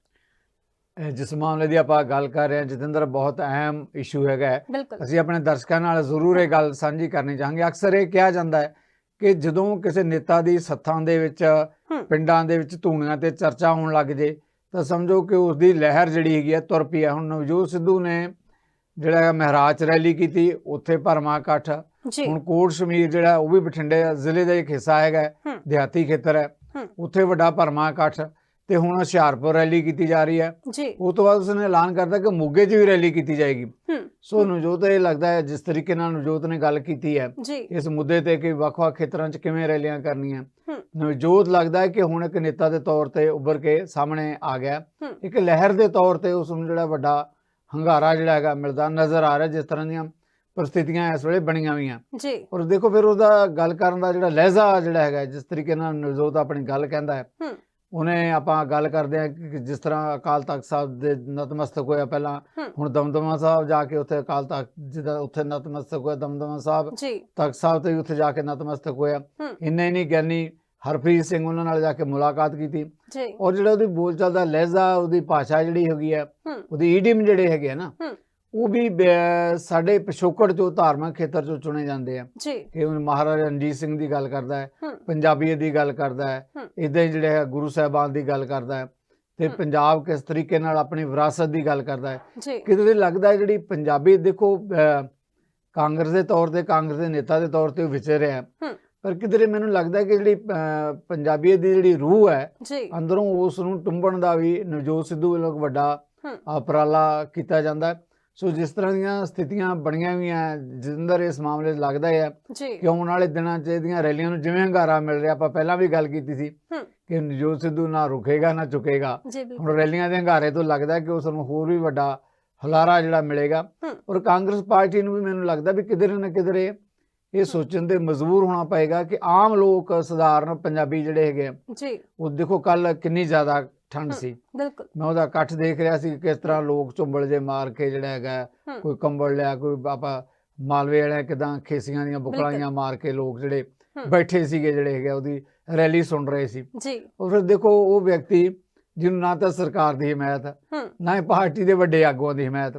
ਜਿਸ ਮਾਮਲੇ ਦੀ ਆਪਾਂ ਗੱਲ ਕਰ ਰਹੇ ਹਾਂ ਜਤਿੰਦਰ ਬਹੁਤ ਅਹਿਮ ਇਸ਼ੂ ਹੈਗਾ ਅਸੀਂ ਆਪਣੇ ਦਰਸ਼ਕਾਂ ਨਾਲ ਜ਼ਰੂਰ ਇਹ ਗੱਲ ਸਾਂਝੀ ਕਰਨੀ ਚਾਹਾਂਗੇ। ਅਕਸਰ ਇਹ ਕਿਹਾ ਜਾਂਦਾ ਹੈ ਕਿ ਜਦੋਂ ਕਿਸੇ ਨੇਤਾ ਦੀ ਸੱਥਾਂ ਦੇ ਵਿੱਚ। ਪਿੰਡਾਂ ਦੇ ਵਿੱਚ ਧੂਣੀਆਂ ਤੇ ਚਰਚਾ ਹੋਣ ਲੱਗ ਜੇ ਤਾਂ ਸਮਝੋ ਕਿ ਉਸ ਦੀ ਲਹਿਰ ਜਿਹੜੀ ਹੈਗੀ ਹੈ ਤੁਰ ਪਈ ਹੈ ਹੁਣ ਨਵਜੋਤ ਸਿੱਧੂ ਨੇ ਜਿਹੜਾ ਮਹਿਰਾਜ ਰੈਲੀ ਕੀਤੀ ਉੱਥੇ ਭਰਮਾ ਇਕੱਠ। ਹੁਣ ਕੋਟ ਸ਼ਮੀਰ ਜਿਹੜਾ ਉਹ ਵੀ ਬਠਿੰਡੇ ਜ਼ਿਲ੍ਹੇ ਦਾ ਇੱਕ ਹਿੱਸਾ ਹੈਗਾ। ਦਿਹਾਤੀ ਖੇਤਰ ਹੂੰ। ਉੱਥੇ ਵੱਡਾ ਭਰਮਾ ਇਕੱਠ। ਤੇ ਹੁਣ ਹੁਸ਼ਿਆਰਪੁਰ ਰੈਲੀ ਕੀਤੀ ਜਾ ਰਹੀ ਹੈ। ਜੀ। ਉਸ ਤੋਂ ਬਾਅਦ ਉਸਨੇ ਐਲਾਨ ਕਰਤਾ ਕਿ ਮੋਗੇ 'ਚ ਵੀ ਰੈਲੀ ਕੀਤੀ ਜਾਏਗੀ। ਸੋ ਨਵਜੋਤ ਇਹ ਲੱਗਦਾ ਹੈ ਜਿਸ ਤਰੀਕੇ ਨਾਲ ਨਵਜੋਤ ਨੇ ਗੱਲ ਕੀਤੀ ਹੈ ਇਸ ਮੁੱਦੇ ਤੇ ਕਿ ਵੱਖ-ਵੱਖ ਖੇਤਰਾਂ 'ਚ ਕਿਵੇਂ ਰੈਲੀਆਂ ਕਰਨੀਆਂ। ਨਵਜੋਤ ਲੱਗਦਾ ਹੈ ਕਿ ਹੁਣ ਇੱਕ ਨੇਤਾ ਦੇ ਤੌਰ ਤੇ ਉੱਭਰ ਕੇ ਸਾਹਮਣੇ ਆ ਗਿਆ। ਇੱਕ ਲਹਿਰ ਦੇ ਤੌਰ ਤੇ ਉਸ ਨੂੰ ਜਿਹੜਾ ਵੱਡਾ ਹੰਗਾਰਾ ਜਿਹੜਾ ਹੈਗਾ ਮਿਲਦਾ ਨਜ਼ਰ ਆ ਰਿਹਾ ਜਿਸ ਤਰ੍ਹਾਂ ਦੀਆਂ ਪਰਿਸਥਿਤੀਆਂ ਇਸ ਵੇਲੇ ਬਣੀਆਂ ਹੋਈਆਂ। ਜੀ। ਔਰ ਦੇਖੋ ਫਿਰ ਉਹਦਾ ਗੱਲ ਕਰਨ ਦਾ ਜਿਹੜਾ ਲਹਿਜ਼ਾ ਜਿਹੜਾ ਹੈਗਾ ਜਿਸ ਤਰੀਕੇ ਨਾਲ ਨਵਜੋਤ ਆਪਣੀ ਗੱਲ ਕਹਿੰਦਾ ਹੂੰ। ਉਹਨੇ ਆਪਾਂ ਗੱਲ ਕਰਦੇ ਹਾਂ ਕਿ ਜਿਸ ਤਰ੍ਹਾਂ ਅਕਾਲ ਤਖਤ ਸਾਹਿਬ ਦੇ ਨਤਮਸਤਕ ਹੋਇਆ ਪਹਿਲਾਂ। ਹੁਣ ਦਮਦਮਾ ਸਾਹਿਬ ਜਾ ਕੇ ਉੱਥੇ ਅਕਾਲ ਤਖਤ ਜਿਹਦਾ ਉੱਥੇ ਨਤਮਸਤਕ ਹੋਇਆ ਦਮਦਮਾ ਸਾਹਿਬ ਤਖਤ ਸਾਹਿਬ ਤੇ ਉੱਥੇ ਜਾ ਕੇ ਨਤਮਸਤਕ ਹੋਇਆ। ਇੰਨੇ ਨਹੀਂ ਗਿਆਨੀ ਹਰਪ੍ਰੀਤ ਸਿੰਘ ਉਹਨਾਂ ਨਾਲ ਜਾ ਕੇ ਮੁਲਾਕਾਤ ਕੀਤੀ। ਔਰ ਜਿਹੜਾ ਉਹਦੀ ਬੋਲਚਾਲ ਦਾ ਲਹਿਜ਼ਾ ਉਹਦੀ ਭਾਸ਼ਾ ਜਿਹੜੀ ਹੈਗੀ ਹੂੰ ਉਹਦੀ ਈਡੀਅਮ ਜਿਹੜੇ ਹੈਗੇ ਆ ਨਾ ਉਹ ਵੀ ਸਾਡੇ ਪਿਛੋਕੜ ਚੋਂ ਧਾਰਮਿਕ ਖੇਤਰ ਚੋਂ ਚੁਣੇ ਜਾਂਦੇ ਆ ਜੀ ਕਿ ਹੁਣ ਮਹਾਰਾਜਾ ਰਣਜੀਤ ਸਿੰਘ ਦੀ ਗੱਲ ਕਰਦਾ ਹੈ ਪੰਜਾਬੀਅਤ ਦੀ ਗੱਲ ਕਰਦਾ ਹੈ। ਇਦਾਂ ਜਿਹੜੇ ਗੁਰੂ ਸਾਹਿਬਾਨ ਦੀ ਗੱਲ ਕਰਦਾ ਹੈ ਤੇ। ਪੰਜਾਬ ਕਿਸ ਤਰੀਕੇ ਨਾਲ ਆਪਣੀ ਵਿਰਾਸਤ ਦੀ ਗੱਲ ਕਰਦਾ ਹੈ ਜੀ ਕਿਤੇ ਲੱਗਦਾ ਜਿਹੜੀ ਪੰਜਾਬੀ ਦੇਖੋ ਕਾਂਗਰਸ ਦੇ ਤੌਰ ਤੇ ਕਾਂਗਰਸ ਦੇ ਨੇਤਾ ਦੇ ਤੌਰ ਤੇ ਉਹ ਵਿਚਰ ਰਿਹਾ ਹੈ। ਹੂੰ ਪਰ ਕਿਧਰੇ ਮੈਨੂੰ ਲੱਗਦਾ ਕਿ ਜਿਹੜੀ ਪੰਜਾਬੀਅਤ ਦੀ ਜਿਹੜੀ ਰੂਹ ਹੈ ਜੀ ਅੰਦਰੋਂ ਉਸ ਨੂੰ ਟੁੰਬਣ ਦਾ ਵੀ ਨਵਜੋਤ ਸਿੱਧੂ ਵੱਲੋਂ ਇੱਕ ਵੱਡਾ ਉਪਰਾਲਾ ਕੀਤਾ ਜਾਂਦਾ ਹੈ। ਸੋ ਜਿਸ ਤਰ੍ਹਾਂ ਦੀਆਂ ਸਥਿਤੀਆਂ ਬਣੀਆਂ ਹੋਈਆਂ ਜਿੰਦਰ ਇਸ ਮਾਮਲੇ 'ਚ ਲੱਗਦਾ ਹੈ ਕਿ ਆਉਣ ਵਾਲੇ ਦਿਨਾਂ 'ਚ ਇਹਦੀਆਂ ਰੈਲੀਆਂ ਨੂੰ ਜਿਵੇਂ ਹੰਗਾਰਾ ਮਿਲ ਰਿਹਾ ਆਪਾਂ ਪਹਿਲਾਂ ਵੀ ਗੱਲ ਕੀਤੀ ਸੀ ਕਿ ਨਵਜੋਤ ਸਿੱਧੂ ਨਾ ਰੁਕੇਗਾ ਨਾ ਝੁਕੇਗਾ ਹੁਣ ਰੈਲੀਆਂ ਦੇ ਹੰਗਾਰੇ ਤੋਂ ਲੱਗਦਾ ਕਿ ਉਸ ਨੂੰ ਹੋਰ ਵੀ ਵੱਡਾ ਹੁਲਾਰਾ ਜਿਹੜਾ ਮਿਲੇਗਾ। ਔਰ ਕਾਂਗਰਸ ਪਾਰਟੀ ਨੂੰ ਵੀ ਮੈਨੂੰ ਲੱਗਦਾ ਵੀ ਕਿਧਰੇ ਨਾ ਕਿਧਰੇ ਇਹ ਸੋਚਣ ਤੇ ਮਜਬੂਰ ਹੋਣਾ ਪਏਗਾ ਕਿ ਆਮ ਲੋਕ ਸਧਾਰਨ ਪੰਜਾਬੀ ਜਿਹੜੇ ਹੈਗੇ ਆ, ਜੀ। ਉਹ ਦੇਖੋ ਕੱਲ ਕਿੰਨੀ ਜ਼ਿਆਦਾ ਠੰਡ। ਸੀ। ਬਿਲਕੁਲ। ਮੈਂ ਉਹਦਾ ਇਕੱਠ ਦੇਖ ਰਿਹਾ ਸੀ ਕਿਸ ਤਰ੍ਹਾਂ ਲੋਕ ਝੁੰਬਲ ਜੇ ਮਾਰ ਕੇ ਜਿਹੜਾ ਹੈਗਾ। ਕੋਈ ਕੰਬਲ ਲਿਆ ਕੋਈ ਆਪਾਂ ਮਾਲਵੇ ਵਾਲੇ ਕਿਦਾਂ ਖੇਸੀਆਂ ਦੀਆਂ ਬੁਕਲਾਈਆਂ ਮਾਰ ਕੇ ਲੋਕ ਜਿਹੜੇ। ਬੈਠੇ ਸੀਗੇ ਜਿਹੜੇ ਹੈਗੇ ਉਹਦੀ ਰੈਲੀ ਸੁਣ ਰਹੇ ਸੀ। ਜੀ। ਉਹ ਫਿਰ ਦੇਖੋ ਉਹ ਵਿਅਕਤੀ ਜਿਹਨੂੰ ਨਾ ਤਾਂ ਸਰਕਾਰ ਦੀ ਹਮਾਇਤ ਨਾ ਹੀ ਪਾਰਟੀ ਦੇ ਵੱਡੇ ਆਗੂਆਂ ਦੀ ਹਮਾਇਤ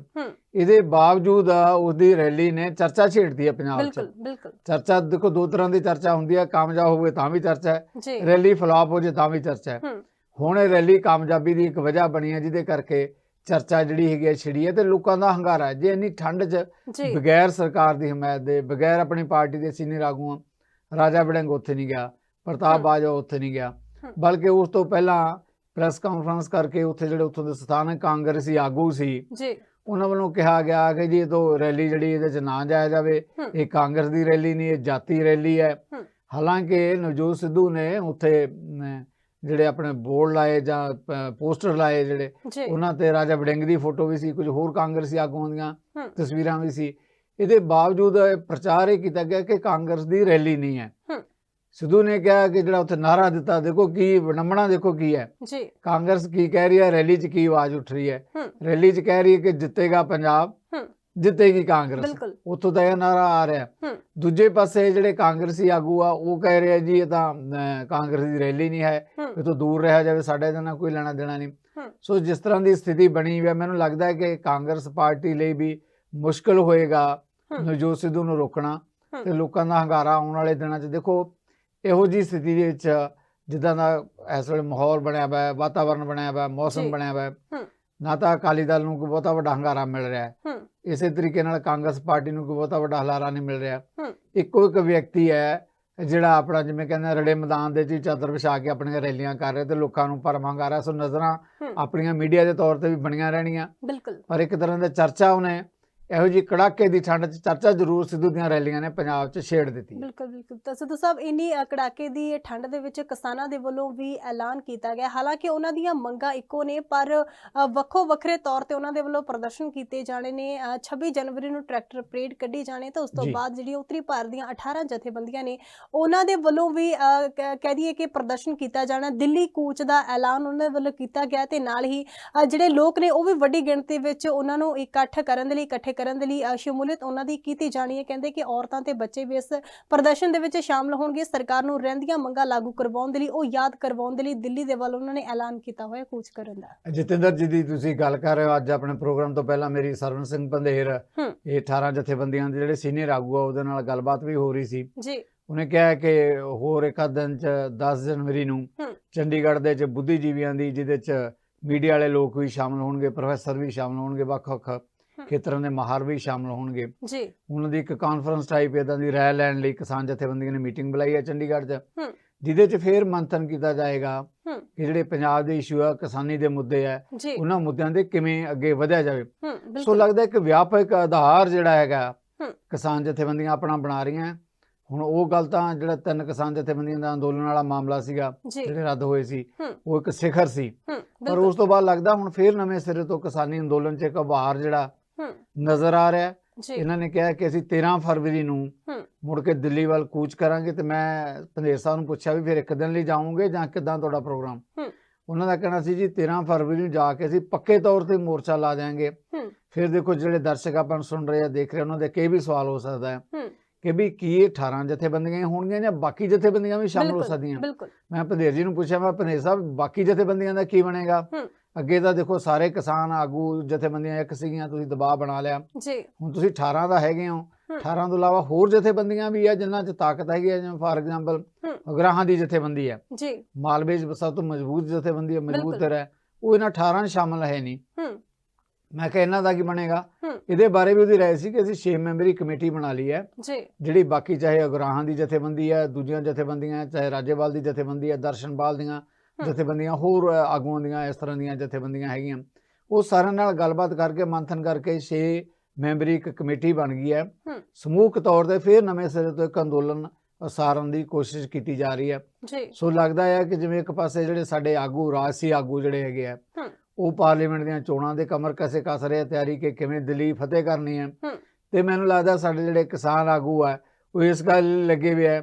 ਇਹਦੇ ਬਾਵਜੂਦ ਉਹਦੀ ਰੈਲੀ ਨੇ ਚਰਚਾ ਛੇੜਦੀ ਹੈ ਪੰਜਾਬ 'ਚ। ਬਿਲਕੁਲ ਬਿਲਕੁਲ। ਚਰਚਾ ਦੇਖੋ ਦੋ ਤਰ੍ਹਾਂ ਦੀ ਚਰਚਾ ਹੁੰਦੀ ਹੈ ਕਾਮਯਾਬ ਹੋਵੇ ਤਾਂ ਵੀ ਚਰਚਾ ਹੈ। ਰੈਲੀ ਫਲਾਪ ਹੋ ਜੇ ਤਾਂ ਵੀ ਚਰਚਾ ਹੂੰ। ਹੁਣ ਇਹ ਰੈਲੀ ਕਾਮਯਾਬੀ ਦੀ ਇੱਕ ਵਜ੍ਹਾ ਬਣੀ ਹੈ ਜਿਹਦੇ ਕਰਕੇ ਚਰਚਾ ਜਿਹੜੀ ਹੈਗੀ ਹੈ ਛਿੜੀ ਹੈ ਤੇ ਲੋਕਾਂ ਦਾ ਹੰਗਾਰਾ ਹੈ ਜੇ ਇੰਨੀ ਠੰਡ 'ਚ ਬਗੈਰ ਸਰਕਾਰ ਦੀ ਹਮਾਇਤ ਦੇ ਬਗੈਰ ਆਪਣੀ ਪਾਰਟੀ ਦੇ ਸੀਨੀਅਰ ਆਗੂਆਂ ਰਾਜਾ ਵੜਿੰਗ ਉੱਥੇ ਨਹੀਂ ਗਿਆ ਪ੍ਰਤਾਪ। ਬਾਜਵਾ ਉੱਥੇ ਨਹੀਂ ਗਿਆ। ਬਲਕਿ ਉਸ ਤੋਂ ਪਹਿਲਾਂ ਪ੍ਰੈਸ ਕਾਨਫਰੰਸ ਕਰਕੇ ਉੱਥੇ ਜਿਹੜੇ ਉੱਥੋਂ ਦੇ ਸਥਾਨਕ ਕਾਂਗਰਸੀ ਆਗੂ ਸੀ ਜੀ ਉਹਨਾਂ ਵੱਲੋਂ ਕਿਹਾ ਗਿਆ ਕਿ ਜੀ ਇਹ ਤੋਂ ਰੈਲੀ ਜਿਹੜੀ ਇਹਦੇ 'ਚ ਨਾ ਜਾਇਆ ਜਾਵੇ। ਇਹ ਕਾਂਗਰਸ ਦੀ ਰੈਲੀ ਨਹੀਂ ਇਹ ਜਾਤੀ ਰੈਲੀ ਹੈ। ਹਾਲਾਂਕਿ ਨਵਜੋਤ ਸਿੱਧੂ ਨੇ ਉੱਥੇ ਜਿਹੜੇ ਆਪਣੇ ਬੋਰਡ ਲਾਏ ਜਾਂ ਪੋਸਟਰ ਲਾਏ ਜਿਹੜੇ ਉਹਨਾਂ ਤੇ ਰਾਜਾ ਵੜਿੰਗ ਦੀ ਫੋਟੋ ਵੀ ਸੀ ਕੁਝ ਹੋਰ ਕਾਂਗਰਸੀ ਆਗੂਆਂ ਦੀਆਂ। ਤਸਵੀਰਾਂ ਵੀ ਸੀ। ਇਹਦੇ ਬਾਵਜੂਦ ਪ੍ਰਚਾਰ ਇਹ ਕੀਤਾ ਗਿਆ ਕਿ ਕਾਂਗਰਸ ਦੀ ਰੈਲੀ ਨਹੀਂ ਹੈ। ਸਿੱਧੂ ਨੇ ਕਿਹਾ ਕਿ ਜਿਹੜਾ ਉੱਥੇ ਨਾਰਾ ਦਿੱਤਾ ਦੇਖੋ ਕੀ ਵਿਡੰਬਣਾ ਦੇਖੋ ਕੀ ਹੈ। ਜੀ। ਕਾਂਗਰਸ ਕੀ ਕਹਿ ਰਹੀ ਹੈ ਰੈਲੀ 'ਚ ਕੀ ਆਵਾਜ਼ ਉੱਠ ਰਹੀ ਹੈ। ਰੈਲੀ 'ਚ ਕਹਿ ਰਹੀ ਹੈ ਕਿ ਜਿੱਤੇਗਾ ਪੰਜਾਬ। ਜਿੱਤੇਗੀ ਕਾਂਗਰਸ। ਬਿਲਕੁਲ। ਉੱਥੋਂ ਦਾ ਇਹ ਨਾਰਾ ਆ ਰਿਹਾ। ਹੂੰ। ਦੂਜੇ ਪਾਸੇ ਜਿਹੜੇ ਕਾਂਗਰਸੀ ਆਗੂ ਆ ਉਹ ਕਹਿ ਰਹੇ ਆ ਜੀ ਇਹ ਤਾਂ ਕਾਂਗਰਸ ਦੀ ਰੈਲੀ ਨਹੀਂ ਹੈ। ਹੂੰ। ਇਹ ਤੋਂ ਦੂਰ ਰਿਹਾ ਜਾਵੇ ਸਾਡੇ ਇਹਦੇ ਨਾਲ ਕੋਈ ਲੈਣਾ ਦੇਣਾ ਨਹੀਂ। ਹੂੰ। ਸੋ ਜਿਸ ਤਰ੍ਹਾਂ ਦੀ ਸਥਿਤੀ ਬਣੀ ਹੋਈ ਹੈ ਮੈਨੂੰ ਲੱਗਦਾ ਹੈ ਕਿ ਕਾਂਗਰਸ ਪਾਰਟੀ ਲਈ ਵੀ ਮੁਸ਼ਕਲ ਹੋਏਗਾ ਹੂੰ। ਨਵਜੋਤ ਸਿੱਧੂ ਨੂੰ ਰੋਕਣਾ ਹੂੰ। ਤੇ ਲੋਕਾਂ ਦਾ ਹੰਗਾਰਾ ਆਉਣ ਵਾਲੇ ਦਿਨਾਂ 'ਚ। ਦੇਖੋ ਇਹੋ ਜੀ ਸਥਿਤੀ ਦੇ ਵਿੱਚ ਜਿੱਦਾਂ ਦਾ ਇਸ ਵੇਲੇ ਮਾਹੌਲ ਬਣਿਆ ਹੋਇਆ ਹੈ ਵਾਤਾਵਰਣ ਬਣਿਆ ਹੋਇਆ ਹੈ ਮੌਸਮ ਜੀ। ਬਣਿਆ ਹੋਇਆ ਹੈ ਹੂੰ। ਨਾ ਤਾਂ ਅਕਾਲੀ ਦਲ ਨੂੰ ਕੋਈ ਬਹੁਤਾ ਵੱਡਾ ਹੰਗਾਰਾ ਮਿਲ ਰਿਹਾ। ਹੈ। ਇਸੇ ਤਰੀਕੇ ਨਾਲ ਕਾਂਗਰਸ ਪਾਰਟੀ ਨੂੰ ਕੋਈ ਬਹੁਤਾ ਵੱਡਾ ਹਲਾਰਾ ਨਹੀਂ ਮਿਲ ਰਿਹਾ। ਇੱਕੋ ਇੱਕ ਵਿਅਕਤੀ ਹੈ ਜਿਹੜਾ ਆਪਣਾ ਜਿਵੇਂ ਕਹਿੰਦੇ ਰੜੇ ਮੈਦਾਨ ਦੇ 'ਚ ਹੀ ਚਾਦਰ ਵਿਛਾ ਕੇ ਆਪਣੀਆਂ ਰੈਲੀਆਂ ਕਰ ਰਿਹਾ ਤੇ ਲੋਕਾਂ ਨੂੰ ਭਰਮ ਹੰਗਾਰਾ ਸੋ ਨਜ਼ਰਾਂ ਆਪਣੀਆਂ ਮੀਡੀਆ ਦੇ ਤੌਰ ਤੇ ਵੀ ਬਣੀਆਂ ਰਹਿਣੀਆਂ। ਬਿਲਕੁਲ। ਪਰ ਇੱਕ ਤਰ੍ਹਾਂ ਦਾ ਚਰਚਾ ਉਹਨੇ ਇਹੋ ਜੀ ਕੜਾਕੇ ਦੀ ਠੰਡ 'ਚ ਚਰਚਾ ਜ਼ਰੂਰ ਸਿੱਧੂ ਦੀਆਂ ਰੈਲੀਆਂ ਨੇ ਪੰਜਾਬ 'ਚ ਛੇੜ ਦਿੱਤੀ। ਬਿਲਕੁਲ ਬਿਲਕੁਲ ਤਾਂ ਸਿੱਧੂ ਸਾਹਿਬ ਇੰਨੀ ਕੜਾਕੇ ਦੀ ਠੰਡ ਦੇ ਵਿੱਚ ਕਿਸਾਨਾਂ ਦੇ ਵੱਲੋਂ ਵੀ ਐਲਾਨ ਕੀਤਾ ਗਿਆ ਹਾਲਾਂਕਿ ਉਹਨਾਂ ਦੀਆਂ ਮੰਗਾਂ ਇੱਕੋ ਨੇ ਪਰ ਵੱਖੋ ਵੱਖਰੇ ਤੌਰ ਤੇ ਉਹਨਾਂ ਦੇ ਵੱਲੋਂ ਪ੍ਰਦਰਸ਼ਨ ਕੀਤੇ ਜਾਣੇ ਨੇ ਅ, 26 ਜਨਵਰੀ ਨੂੰ ਟਰੈਕਟਰ ਪਰੇਡ ਕੱਢੀ ਜਾਣੀ ਤਾਂ ਉਸ ਤੋਂ। ਬਾਅਦ ਜਿਹੜੀਆਂ ਉੱਤਰੀ ਭਾਰਤ ਦੀਆਂ 18 ਜਥੇਬੰਦੀਆਂ ਨੇ ਉਹਨਾਂ ਦੇ ਵੱਲੋਂ ਵੀ ਕਹਿ ਦਈਏ ਕਿ ਪ੍ਰਦਰਸ਼ਨ ਕੀਤਾ ਜਾਣਾ ਦਿੱਲੀ ਕੂਚ ਦਾ ਐਲਾਨ ਉਹਨਾਂ ਦੇ ਵੱਲੋਂ ਕੀਤਾ ਗਿਆ ਤੇ ਨਾਲ ਹੀ ਜਿਹੜੇ ਲੋਕ ਨੇ ਉਹ ਵੀ ਵੱਡੀ ਗਿਣਤੀ ਵਿੱਚ ਉਹਨਾਂ ਨੂੰ ਇਕੱਠ ਕਰਨ ਦੇ ਲਈ ਇਕੱਠੇ ਕਰਨ ਦੇ ਲਈ ਸ਼ਮੂਲੀਅਤ ਉਹਨਾਂ ਦੀ ਕੀਤੀ ਜਾਣੀ ਹੈ। ਕਹਿੰਦੇ ਕਿ ਔਰਤਾਂ ਤੇ ਬੱਚੇ ਵੀ ਇਸ ਪ੍ਰਦਰਸ਼ਨ ਦੇ ਵਿੱਚ ਸ਼ਾਮਲ ਹੋਣਗੇ। ਸਰਕਾਰ ਨੂੰ ਰਹਿੰਦੀਆਂ ਮੰਗਾਂ ਲਾਗੂ ਕਰਵਾਉਣ ਦੇ ਲਈ ਉਹ ਯਾਦ ਕਰਵਾਉਣ ਦੇ ਲਈ ਦਿੱਲੀ ਦੇ ਵੱਲ ਉਹਨਾਂ ਨੇ ਐਲਾਨ ਕੀਤਾ ਹੋਇਆ ਕੂਚ ਕਰਨ ਦਾ। ਜਤਿੰਦਰ ਜੀ ਦੀ ਤੁਸੀਂ ਗੱਲ ਕਰ ਰਹੇ ਹੋ ਅੱਜ ਆਪਣੇ ਪ੍ਰੋਗਰਾਮ ਤੋਂ ਪਹਿਲਾਂ ਮੇਰੀ ਸਰਵਨ ਸਿੰਘ ਹੂੰ। ਇਹ 18 ਜਥੇਬੰਦੀਆਂ ਦੇ ਜਿਹੜੇ ਸੀਨੀਅਰ ਆਗੂ ਆ ਉਹਦੇ ਨਾਲ ਗੱਲਬਾਤ ਵੀ ਹੋ ਰਹੀ ਸੀ। ਜੀ। ਉਹਨੇ ਕਿਹਾ ਕਿ ਹੋਰ ਇੱਕ ਦਿਨ ਚ 10 ਜਨਵਰੀ ਨੂੰ ਚੰਡੀਗੜ੍ਹ ਦੇ ਚ ਬੁੱਧੀਜੀਵੀਆਂ ਦੀ ਜਿਹਦੇ ਚ ਮੀਡੀਆ ਵਾਲੇ ਲੋਕ ਵੀ ਸ਼ਾਮਲ ਹੋਣਗੇ ਪ੍ਰੋਫੈਸਰ ਵੀ ਸ਼ਾਮਲ ਹੋਣਗੇ ਵੱਖ-ਵੱਖ। ਖੇਤਰਾਂ ਦੇ ਮਾਹਰ ਵੀ ਸ਼ਾਮਲ ਹੋਣਗੇ। ਜੀ। ਉਹਨਾਂ ਦੀ ਇੱਕ ਕਾਨਫਰੰਸ ਟਾਈਪ ਇਦਾਂ ਦੀ ਰਾਇ ਲੈਣ ਲਈ ਕਿਸਾਨ ਜਥੇਬੰਦੀਆਂ ਨੇ ਮੀਟਿੰਗ ਬੁਲਾਈ ਹੈ ਚੰਡੀਗੜ੍ਹ 'ਚ। ਜਿਹਦੇ 'ਚ ਫੇਰ ਮੰਥਨ ਕੀਤਾ ਜਾਏਗਾ ਕਿ ਜਿਹੜੇ ਪੰਜਾਬ ਦੇ ਇਸ਼ੂ ਆ ਕਿਸਾਨੀ ਦੇ ਮੁੱਦੇ ਆ ਉਹਨਾਂ ਮੁੱਦਿਆਂ ਦੇ ਕਿਵੇਂ ਅੱਗੇ ਵਧਿਆ ਜਾਵੇ। ਸੋ ਲੱਗਦਾ ਹੈ ਕਿ ਵਿਆਪਕ ਆਧਾਰ ਜਿਹੜਾ ਹੈਗਾ ਕਿਸਾਨ ਜਥੇਬੰਦੀਆਂ ਆਪਣਾ ਬਣਾ ਰਹੀਆਂ। ਹੁਣ ਉਹ ਗੱਲ ਤਾਂ ਜਿਹੜਾ ਤਿੰਨ ਕਿਸਾਨ ਜਥੇਬੰਦੀਆਂ ਦਾ ਅੰਦੋਲਨ ਵਾਲਾ ਮਾਮਲਾ ਸੀਗਾ ਜਿਹੜੇ ਰੱਦ ਹੋਏ ਸੀ ਉਹ ਇੱਕ ਸਿਖਰ ਸੀ। ਪਰ ਉਸ ਤੋਂ ਬਾਅਦ ਲੱਗਦਾ ਹੁਣ ਫੇਰ ਨਵੇਂ ਸਿਰੇ ਤੋਂ ਕਿਸਾਨੀ ਅੰਦੋਲਨ 'ਚ ਇੱਕ ਉਭਾਰ ਜਿਹੜਾ ਨਜ਼ਰ ਆ ਰਿਹਾ ਇਹਨਾਂ ਨੇ ਕਿਹਾ ਕਿ ਅਸੀਂ 13 ਫਰਵਰੀ ਨੂੰ ਮੁੜ ਕੇ ਦਿੱਲੀ ਵੱਲ ਕੂਚ ਕਰਾਂਗੇ ਤੇ ਮੈਂ ਪੰਦੇਰ ਸਾਹਿਬ ਨੂੰ ਪੁੱਛਿਆ ਵੀ ਫਿਰ ਇੱਕ ਦਿਨ ਲਈ ਜਾਓਗੇ ਜਾਂ ਕਿਦਾਂ ਤੁਹਾਡਾ ਪ੍ਰੋਗਰਾਮ? ਹੂੰ। ਉਹਨਾਂ ਦਾ ਕਹਿਣਾ ਸੀ ਜੀ 13 ਫਰਵਰੀ ਨੂੰ ਜਾ ਕੇ ਅਸੀਂ ਪੱਕੇ ਤੌਰ ਤੇ ਮੋਰਚਾ ਲਾ ਦੇਾਂਗੇ ਹੂੰ। ਫਿਰ ਦੇਖੋ ਜਿਹੜੇ ਦਰਸ਼ਕ ਆਪਾਂ ਸੁਣ ਰਹੇ ਆ ਦੇਖ ਰਹੇ ਉਹਨਾਂ ਦੇ ਕਈ ਵੀ ਸਵਾਲ ਹੋ ਸਕਦਾ ਹੈ ਹੂੰ। ਕਿ ਵੀ ਕੀ ਇਹ 18 ਜਥੇਬੰਦੀਆਂ ਹੋਣਗੀਆਂ ਜਾਂ ਬਾਕੀ ਜਥੇਬੰਦੀਆਂ ਵੀ ਸ਼ਾਮਲ ਹੋ ਸਕਦੀਆਂ? ਮੈਂ ਪੰਦੇਰ ਜੀ ਨੂੰ ਪੁੱਛਿਆ ਮੈਂ ਪੰਦੇਰ ਸਾਹਿਬ ਬਾਕੀ ਜਥੇਬੰਦੀਆਂ ਦਾ ਕੀ ਬਣੇਗਾ? ਅੱਗੇ ਤਾਂ ਦੇਖੋ ਸਾਰੇ ਕਿਸਾਨ ਆਗੂ ਜਥੇਬੰਦੀਆਂ ਇੱਕ ਸੀਗੀਆਂ ਤੁਸੀਂ ਦਬਾਅ ਬਣਾ ਲਿਆ। ਜੀ। ਹੁਣ ਤੁਸੀਂ 18 ਦਾ ਹੈਗੇ ਹੋ। ਹੂੰ। 18 ਤੋਂ ਇਲਾਵਾ ਹੋਰ ਜਥੇਬੰਦੀਆਂ ਵੀ ਆ ਜਿਨ੍ਹਾਂ 'ਚ ਤਾਕਤ ਹੈਗੀ ਹੈ ਜਿਵੇਂ ਫਾਰ ਐਗਜ਼ਾਮਪਲ ਹੂੰ। ਉਗਰਾਹਾਂ ਦੀ ਜਥੇਬੰਦੀ ਹੈ ਜੀ। ਮਾਲਵੇ 'ਚ ਸਭ ਤੋਂ ਮਜ਼ਬੂਤ ਜਥੇਬੰਦੀ ਹੈ ਮਜ਼ਬੂਤ ਬਿਲਕੁਲ। ਧਿਰ ਹੈ ਉਹ ਇਹਨਾਂ 18 'ਚ ਸ਼ਾਮਲ ਹੈ ਨਹੀਂ। ਮੈਂ ਕਿਹਾ ਇਹਨਾਂ ਦਾ ਕੀ ਬਣੇਗਾ? ਇਹਦੇ ਬਾਰੇ ਵੀ ਉਹਦੀ ਰਾਏ ਸੀ ਕਿ ਅਸੀਂ 6 ਮੈਂਬਰੀ ਕਮੇਟੀ ਬਣਾ ਲਈ ਹੈ। ਜੀ। ਜਿਹੜੀ ਬਾਕੀ ਚਾਹੇ ਉਗਰਾਹਾਂ ਦੀ ਜਥੇਬੰਦੀ ਹੈ ਦੂਜੀਆਂ ਜਥੇਬੰਦੀਆਂ ਚਾਹੇ ਰਾਜੇਵਾਲ ਦੀ ਜਥੇਬੰਦੀ ਹੈ ਦਰਸ਼ਨਪਾਲ ਦੀਆਂ ਜਥੇਬੰਦੀਆਂ ਹੋਰ ਆਗੂਆਂ ਦੀਆਂ ਇਸ ਤਰ੍ਹਾਂ ਦੀਆਂ ਜਥੇਬੰਦੀਆਂ ਹੈਗੀਆਂ। ਉਹ ਸਾਰਿਆਂ ਨਾਲ ਗੱਲਬਾਤ ਕਰਕੇ ਮੰਥਨ ਕਰਕੇ 6 ਮੈਂਬਰੀ ਇੱਕ ਕਮੇਟੀ ਬਣ ਗਈ ਹੈ। ਹੂੰ ਸਮੂਹਕ ਤੌਰ ਤੇ ਫਿਰ ਨਵੇਂ ਸਿਰੇ ਤੋਂ ਇੱਕ ਅੰਦੋਲਨ ਉਸਾਰਨ ਦੀ ਕੋਸ਼ਿਸ਼ ਕੀਤੀ ਜਾ ਰਹੀ ਹੈ। ਜੀ। ਸੋ ਲੱਗਦਾ ਹੈ ਕਿ ਜਿਵੇਂ ਇੱਕ ਪਾਸੇ ਜਿਹੜੇ ਸਾਡੇ ਆਗੂ ਰਾਜਸੀ ਆਗੂ ਜਿਹੜੇ ਹੈਗੇ ਆ ਹੂੰ ਉਹ ਪਾਰਲੀਮੈਂਟ ਦੀਆਂ ਚੋਣਾਂ ਦੇ ਕਮਰ ਕਸੇ ਕਸ ਰਹੇ ਤਿਆਰੀ ਕਿ ਕਿਵੇਂ ਦਿੱਲੀ ਫਤਿਹ ਕਰਨੀ ਹੈ। ਹੂੰ ਤੇ ਮੈਨੂੰ ਲੱਗਦਾ ਸਾਡੇ ਜਿਹੜੇ ਕਿਸਾਨ ਆਗੂ ਆ ਉਹ ਇਸ ਗੱਲ ਲੱਗੇ ਹੋਏ ਆ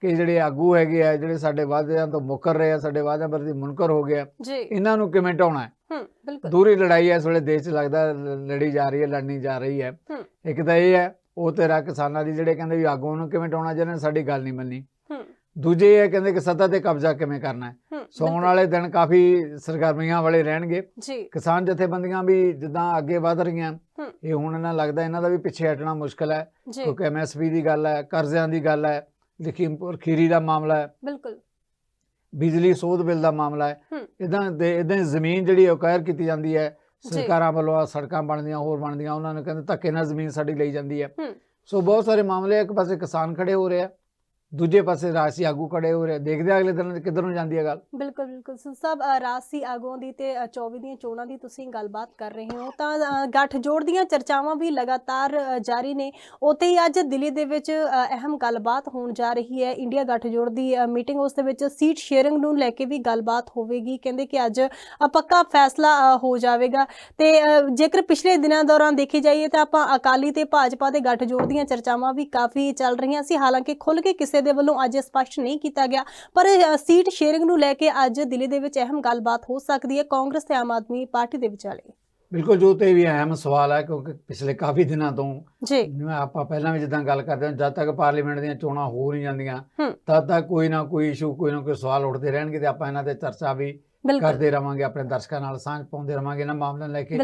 ਕਿ ਜਿਹੜੇ ਆਗੂ ਹੈਗੇ ਆ ਜਿਹੜੇ ਸਾਡੇ ਵਾਅਦਿਆਂ ਤੋਂ ਮੁੱਕਰ ਰਹੇ ਆ ਸਾਡੇ ਵਾਅਦਿਆਂ ਪ੍ਰਤੀ ਮੁਨਕਰ ਹੋ ਗਿਆ ਇਹਨਾਂ ਨੂੰ ਕਿਵੇਂ ਢਾਉਣਾ ਹੈ? ਹੂੰ ਬਿਲਕੁਲ। ਦੂਰੀ ਲੜਾਈ ਹੈ ਇਸ ਵੇਲੇ ਦੇਸ਼ 'ਚ ਲੱਗਦਾ ਲੜੀ ਜਾ ਰਹੀ ਹੈ ਲੜਨੀ ਜਾ ਰਹੀ ਹੈ। ਇੱਕ ਤਾਂ ਇਹ ਹੈ ਉਹ ਤੇਰਾ ਕਿਸਾਨਾਂ ਦੀ ਜਿਹੜੇ ਕਹਿੰਦੇ ਵੀ ਆਗੂਆਂ ਨੂੰ ਕਿਵੇਂ ਢਾਉਣਾ ਜਿਹਨਾਂ ਨੇ ਸਾਡੀ ਗੱਲ ਨਹੀਂ ਮੰਨੀ। ਦੂਜੇ ਇਹ ਕਹਿੰਦੇ ਕਿ ਸੱਤਾ ਤੇ ਕਬਜ਼ਾ ਕਿਵੇਂ ਕਰਨਾ ਹੈ? ਸੌਣ। ਵਾਲੇ ਦਿਨ ਕਾਫੀ ਸਰਗਰਮੀਆਂ ਵਾਲੇ ਰਹਿਣਗੇ। ਕਿਸਾਨ ਜਥੇਬੰਦੀਆਂ ਵੀ ਜਿੱਦਾਂ ਅੱਗੇ ਵਧ ਰਹੀਆਂ। ਇਹ ਹੁਣ ਇਹਨਾਂ ਲੱਗਦਾ ਇਹਨਾਂ ਦਾ ਵੀ ਪਿੱਛੇ ਹਟਣਾ ਮੁਸ਼ਕਲ ਹੈ। ਕਿਉਂਕਿ ਐਮਐਸਪੀ ਦੀ ਗੱਲ ਹੈ ਕਰਜ਼ਿਆਂ ਦੀ ਗੱਲ ਹੈ। ਲਖੀਮਪੁਰ ਖੀਰੀ ਦਾ ਮਾਮਲਾ ਹੈ ਬਿਲਕੁਲ ਬਿਜਲੀ ਸੋਧ ਬਿੱਲ ਦਾ ਮਾਮਲਾ ਹੈ। ਇਦਾਂ ਦੇ ਇਦਾਂ ਜ਼ਮੀਨ ਜਿਹੜੀ ਅਕਵਾਇਰ ਕੀਤੀ ਜਾਂਦੀ ਹੈ। ਸਰਕਾਰਾਂ ਵੱਲੋਂ ਆਹ ਸੜਕਾਂ ਬਣਦੀਆਂ ਹੋਰ ਬਣਦੀਆਂ ਉਹਨਾਂ ਨੂੰ ਕਹਿੰਦੇ ਧੱਕੇ ਨਾਲ ਜ਼ਮੀਨ ਸਾਡੀ ਲਈ ਜਾਂਦੀ ਹੈ। ਸੋ ਬਹੁਤ ਸਾਰੇ ਮਾਮਲੇ ਆ, ਇੱਕ ਪਾਸੇ ਕਿਸਾਨ ਖੜੇ ਹੋ ਰਹੇ ਆ ਦੂਜੇ ਪਾਸੇ ਰਾਜਸੀ ਆਗੂ ਖੜੇ ਹੋ ਰਹੇ ਦੇਖਦੇ ਆ ਅਗਲੇ ਦਿਨ ਕਿੱਧਰ ਨੂੰ ਜਾਂਦੀ ਹੈ ਗੱਲ। ਬਿਲਕੁਲ ਬਿਲਕੁਲ। ਸੋ ਸਭ ਅ, ਆਗੂਆਂ ਦੀ ਤੇ 24 ਦੀਆਂ ਚੋਣਾਂ ਦੀ ਤੁਸੀਂ ਗੱਲਬਾਤ ਕਰ ਰਹੇ ਹੋ ਤਾਂ ਗੱਠਜੋੜ ਦੀਆਂ ਚਰਚਾਵਾਂ ਵੀ ਲਗਾਤਾਰ ਜਾਰੀ ਨੇ। ਉੱਥੇ ਹੀ ਅੱਜ ਦਿੱਲੀ ਦੇ ਵਿੱਚ ਅਹਿਮ ਗੱਲਬਾਤ ਹੋਣ ਜਾ ਰਹੀ ਹੈ। ਇੰਡੀਆ ਗੱਠਜੋੜ ਦੀ ਮੀਟਿੰਗ ਉਸ ਦੇ ਵਿੱਚ ਸੀਟ ਸ਼ੇਅਰਿੰਗ ਨੂੰ ਲੈ ਕੇ ਵੀ ਗੱਲਬਾਤ ਹੋਵੇਗੀ। ਕਹਿੰਦੇ ਕਿ ਅੱਜ ਅ, ਪੱਕਾ ਫੈਸਲਾ ਹੋ ਜਾਵੇਗਾ। ਤੇ ਜੇਕਰ ਪਿਛਲੇ ਦਿਨਾਂ ਦੌਰਾਨ ਦੇਖੀ ਜਾਈਏ ਤਾਂ ਆਪਾਂ ਅਕਾਲੀ ਤੇ ਭਾਜਪਾ ਦੇ ਗੱਠਜੋੜ ਦੀਆਂ ਚਰਚਾਵਾਂ ਵੀ ਕਾਫੀ ਚੱਲ ਰਹੀਆਂ ਸੀ। ਹਾਲਾਂਕਿ ਖੁੱਲ ਕੇ ਕਿਸੇ ਦੇ ਵੱਲੋਂ ਅੱਜ ਸਪਸ਼ਟ ਨਹੀਂ ਕੀਤਾ ਗਿਆ। ਪਰ ਸੀਟ ਸ਼ੇਅਰਿੰਗ ਨੂੰ ਲੈ ਕੇ ਅੱਜ ਦਿੱਲੀ ਦੇ ਵਿੱਚ ਅਹਿਮ ਗੱਲਬਾਤ ਹੋ ਸਕਦੀ ਹੈ। ਕਾਂਗਰਸ ਤੇ ਆਮ ਆਦਮੀ ਪਾਰਟੀ ਦੇ ਵਿਚਾਲੇ। ਬਿਲਕੁਲ ਜੋ ਤੇ ਵੀ ਅਹਿਮ ਸਵਾਲ ਹੈ ਕਿਉਂਕਿ ਪਿਛਲੇ ਕਾਫੀ ਦਿਨਾਂ ਤੋਂ ਜੀ। ਆਪਾਂ ਪਹਿਲਾਂ ਵੀ ਜਿੱਦਾਂ ਗੱਲ ਕਰਦੇ ਹਾਂ ਜਦ ਤੱਕ ਪਾਰਲੀਮੈਂਟ ਦੀਆਂ ਚੋਣਾਂ ਹੋ ਨਹੀਂ ਜਾਂਦੀਆਂ। ਤਦ ਤੱਕ ਕੋਈ ਨਾ ਕੋਈ ਇਸ਼ੂ ਕੋਈ ਨਾ ਕੋਈ ਸਵਾਲ ਉੱਠਦੇ ਰਹਿਣਗੇ ਤੇ ਆਪਾਂ ਇਹਨਾਂ ਤੇ ਚਰਚਾ ਵੀ ਕਰਦੇ ਰਵਾਂਗੇ ਆਪਣੇ ਦਰਸ਼ਕਾਂ ਨਾਲ ਸਾਂਝ ਪਾਉਂਦੇ ਰਵਾਂਗੇ ਇਹਨਾਂ ਮਾਮਲਿਆਂ ਲੈ ਕੇ।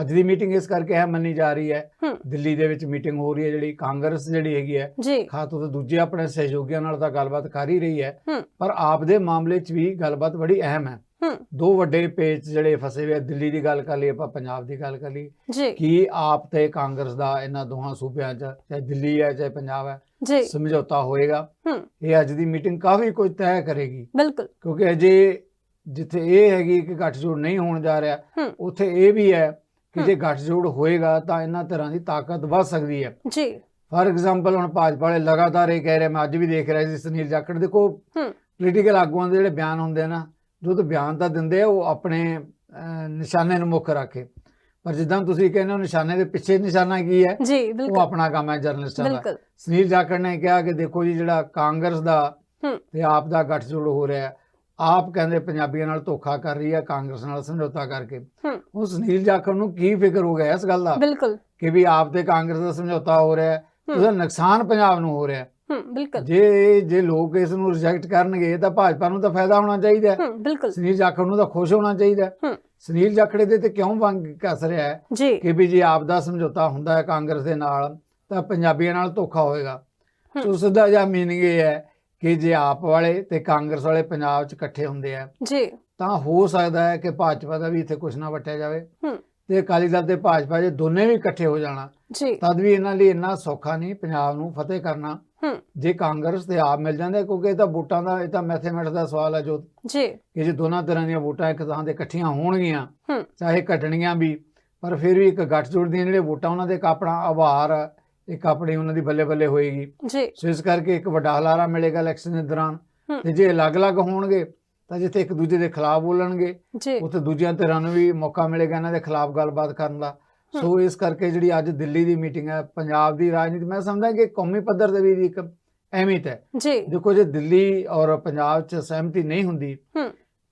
ਅੱਜ ਦੀ ਮੀਟਿੰਗ ਇਸ ਕਰਕੇ ਹੈ ਮੰਨੀ ਜਾ ਰਹੀ ਹੈ। ਦਿੱਲੀ ਦੇ ਵਿੱਚ ਮੀਟਿੰਗ ਹੋ ਰਹੀ ਹੈ ਜਿਹੜੀ ਕਾਂਗਰਸ ਜਿਹੜੀ ਹੈਗੀ ਹੈ ਜੀ। ਖਾਤੋਂ ਤੇ ਦੂਜੇ ਆਪਣੇ ਸਹਿਯੋਗੀਆਂ ਨਾਲ ਤਾਂ ਗੱਲਬਾਤ ਕਰ ਹੀ ਰਹੀ ਹੈ। ਪਰ ਆਪ ਦੇ ਮਾਮਲੇ 'ਚ ਵੀ ਗੱਲਬਾਤ ਬੜੀ ਅਹਿਮ ਹੈ। ਦੋ ਵੱਡੇ ਪੇਚ ਜਿਹੜੇ ਫਸੇ ਹੋਏ ਦਿੱਲੀ ਦੀ ਗੱਲ ਕਰ ਲਈ ਆਪਾਂ ਪੰਜਾਬ ਦੀ ਗੱਲ ਕਰ ਲਈ ਕੀ ਆਪ ਤੇ ਕਾਂਗਰਸ ਦਾ ਇਹਨਾਂ ਦੋਹਾਂ ਸੂਬਿਆਂ 'ਚ ਚਾਹੇ ਦਿੱਲੀ ਹੈ ਚਾਹੇ ਪੰਜਾਬ ਹੈ ਜੀ। ਸਮਝੌਤਾ ਹੋਏਗਾ। ਇਹ ਅੱਜ ਦੀ ਮੀਟਿੰਗ ਕਾਫੀ ਕੁਝ ਤੈਅ ਕਰੇਗੀ। ਬਿਲਕੁਲ। ਕਿਉਂਕਿ ਅਜੇ ਜਿੱਥੇ ਇਹ ਹੈਗੀ ਕਿ ਗੱਠਜੋੜ ਨਹੀਂ ਹੋਣ ਜਾ ਰਿਹਾ। ਉੱਥੇ ਇਹ ਵੀ ਹੈ ਕਿ। ਜੇ ਗੱਠਜੋੜ ਹੋਏਗਾ ਤਾਂ ਇਹਨਾਂ ਤਰ੍ਹਾਂ ਦੀ ਤਾਕਤ ਵੱਧ ਸਕਦੀ ਹੈ ਜੀ ਫਾਰ ਐਗਜ਼ਾਮਪਲ ਹੁਣ ਭਾਜਪਾ ਵਾਲੇ ਲਗਾਤਾਰ ਇਹ ਕਹਿ ਰਹੇ ਮੈਂ ਅੱਜ ਵੀ ਦੇਖ ਰਿਹਾ ਸੀ ਸੁਨੀਲ ਜਾਖੜ ਦੇਖੋ। ਪੋਲੀਟੀਕਲ ਆਗੂਆਂ ਦੇ ਜਿਹੜੇ ਬਿਆਨ ਹੁੰਦੇ ਨਾ ਜੋ ਤਾਂ ਬਿਆਨ ਤਾਂ ਦਿੰਦੇ ਆ ਉਹ ਆਪਣੇ ਨਿਸ਼ਾਨੇ ਨੂੰ ਮੁੱਖ ਰੱਖੇ ਪਰ ਜਿੱਦਾਂ ਤੁਸੀਂ ਕਹਿੰਦੇ ਹੋ ਨਿਸ਼ਾਨੇ ਦੇ ਪਿੱਛੇ ਨਿਸ਼ਾਨਾ ਕੀ ਹੈ ਜੀ ਉਹ ਆਪਣਾ ਕੰਮ ਹੈ ਜਰਨਲਿਸਟਾਂ ਦਾ ਸੁਨੀਲ ਜਾਖੜ ਨੇ ਕਿਹਾ ਕਿ ਦੇਖੋ ਜੀ ਜਿਹੜਾ ਕਾਂਗਰਸ ਦਾ। ਤੇ ਆਪ ਦਾ ਗੱਠਜੋੜ ਹੋ ਰਿਹਾ ਹੈ ਆਪ ਕਹਿੰਦੇ ਪੰਜਾਬੀਆਂ ਨਾਲ ਧੋਖਾ ਕਰ ਰਹੀ ਹੈ ਕਾਂਗਰਸ ਨਾਲ ਸਮਝੌਤਾ ਕਰਕੇ ਹੂੰ। ਉਹ ਸੁਨੀਲ ਜਾਖੜ ਨੂੰ ਕੀ ਫਿਕਰ ਹੋ ਗਿਆ ਇਸ ਗੱਲ ਦਾ ਬਿਲਕੁਲ ਕਿ ਵੀ ਆਪ ਤੇ ਕਾਂਗਰਸ ਦਾ ਸਮਝੌਤਾ ਹੋ ਰਿਹਾ ਹੈ। ਉਹਦਾ ਨੁਕਸਾਨ ਪੰਜਾਬ ਨੂੰ ਹੋ ਰਿਹਾ ਹੈ। ਹੂੰ ਬਿਲਕੁਲ ਜੇ ਜੇ ਲੋਕ ਇਸ ਨੂੰ ਰਿਜੈਕਟ ਕਰਨਗੇ ਤਾਂ ਭਾਜਪਾ ਨੂੰ ਤਾਂ ਫਾਇਦਾ ਹੋਣਾ ਚਾਹੀਦਾ ਹੈ ਬਿਲਕੁਲ ਸੁਨੀਲ ਜਾਖੜ ਨੂੰ ਤਾਂ ਖੁਸ਼ ਹੋਣਾ ਚਾਹੀਦਾ ਹੈ। ਸੁਨੀਲ ਜਾਖੜ ਦੇ ਤੇ ਕਿਉਂ ਵੰਗ ਕੱਸ ਰਿਹਾ ਹੈ ਕਿ ਵੀ ਜੇ ਆਪ ਦਾ ਸਮਝੌਤਾ ਹੁੰਦਾ ਹੈ ਕਾਂਗਰਸ ਦੇ ਨਾਲ ਤਾਂ ਪੰਜਾਬੀਆਂ ਨਾਲ ਧੋਖਾ ਹੋਏਗਾ। ਸੋ ਸਿੱਧਾ ਜਿਹਾ ਮੀਨਿੰਗ ਇਹ ਹੈ ਕਿ ਜੇ ਆਪ ਵਾਲੇ ਤੇ ਕਾਂਗਰਸ ਵਾਲੇ ਪੰਜਾਬ 'ਚ ਇਕੱਠੇ ਹੁੰਦੇ ਆ ਜੀ। ਤਾਂ ਹੋ ਸਕਦਾ ਹੈ ਕਿ ਭਾਜਪਾ ਦਾ ਵੀ ਇੱਥੇ ਕੁਝ ਨਾ ਵਟਿਆ ਜਾਵੇ ਹੂੰ। ਤੇ ਅਕਾਲੀ ਦਲ ਤੇ ਭਾਜਪਾ ਜੇ ਦੋਨੇ ਵੀ ਇਕੱਠੇ ਹੋ ਜਾਣਾ ਜੀ। ਤਦ ਵੀ ਇਹਨਾਂ ਲਈ ਇੰਨਾ ਸੌਖਾ ਨਹੀਂ ਪੰਜਾਬ ਨੂੰ ਫਤਿਹ ਕਰਨਾ। ਹੂੰ। ਜੇ ਕਾਂਗਰਸ ਤੇ ਆਪ ਮਿਲ ਜਾਂਦੇ ਕਿਉਂਕਿ ਇਹ ਤਾਂ ਵੋਟਾਂ ਦਾ ਇਹ ਤਾਂ ਮੈਥਮੈਟਿਕਸ ਦਾ ਸਵਾਲ ਹੈ ਜੋ ਜੀ। ਕਿ ਜੇ ਦੋਨਾਂ ਤਰ੍ਹਾਂ ਦੀਆਂ ਵੋਟਾਂ ਇੱਕ ਥਾਂ ਤੇ ਇਕੱਠੀਆਂ ਹੋਣਗੀਆਂ ਹੂੰ। ਚਾਹੇ ਘਟਣੀਆਂ ਵੀ ਪਰ ਫਿਰ ਵੀ ਇੱਕ ਗੱਠਜੋੜ ਦੀਆਂ ਜਿਹੜੇ ਵੋਟਾਂ ਉਹਨਾਂ ਦੇ ਆਪਣਾ ਆਭਾਰ ਇੱਕ ਆਪਣੀ ਉਹਨਾਂ ਦੀ ਬੱਲੇ ਬੱਲੇ ਹੋਏਗੀ। ਜੀ। ਸੋ ਇਸ ਕਰਕੇ ਇੱਕ ਵੱਡਾ ਹਲਾਰਾ ਮਿਲੇਗਾ ਇਲੈਕਸ਼ਨ ਦੇ ਦੌਰਾਨ। ਤੇ ਜੇ ਅਲੱਗ-ਅਲੱਗ ਹੋਣਗੇ ਤਾਂ ਜਿੱਥੇ ਇੱਕ ਦੂਜੇ ਦੇ ਖਿਲਾਫ ਬੋਲਣਗੇ ਉੱਥੇ ਦੂਜੀਆਂ ਧਿਰਾਂ ਨੂੰ ਵੀ ਮੌਕਾ ਮਿਲੇਗਾ ਇਹਨਾਂ ਦੇ ਖਿਲਾਫ ਗੱਲਬਾਤ ਕਰਨ ਦਾ। ਸੋ ਇਸ ਕਰਕੇ ਜਿਹੜੀ ਅੱਜ ਦਿੱਲੀ ਦੀ ਮੀਟਿੰਗ ਹੈ ਪੰਜਾਬ ਦੀ ਰਾਜਨੀਤੀ ਮੈਂ ਸਮਝਦਾ ਕਿ ਕੌਮੀ ਪੱਧਰ ਤੇ ਵੀ ਇੱਕ ਅਹਿਮੀਅਤ ਹੈ। ਜੀ। ਦੇਖੋ ਜੇ ਦਿੱਲੀ ਔਰ ਪੰਜਾਬ 'ਚ ਸਹਿਮਤੀ ਨਹੀਂ ਹੁੰਦੀ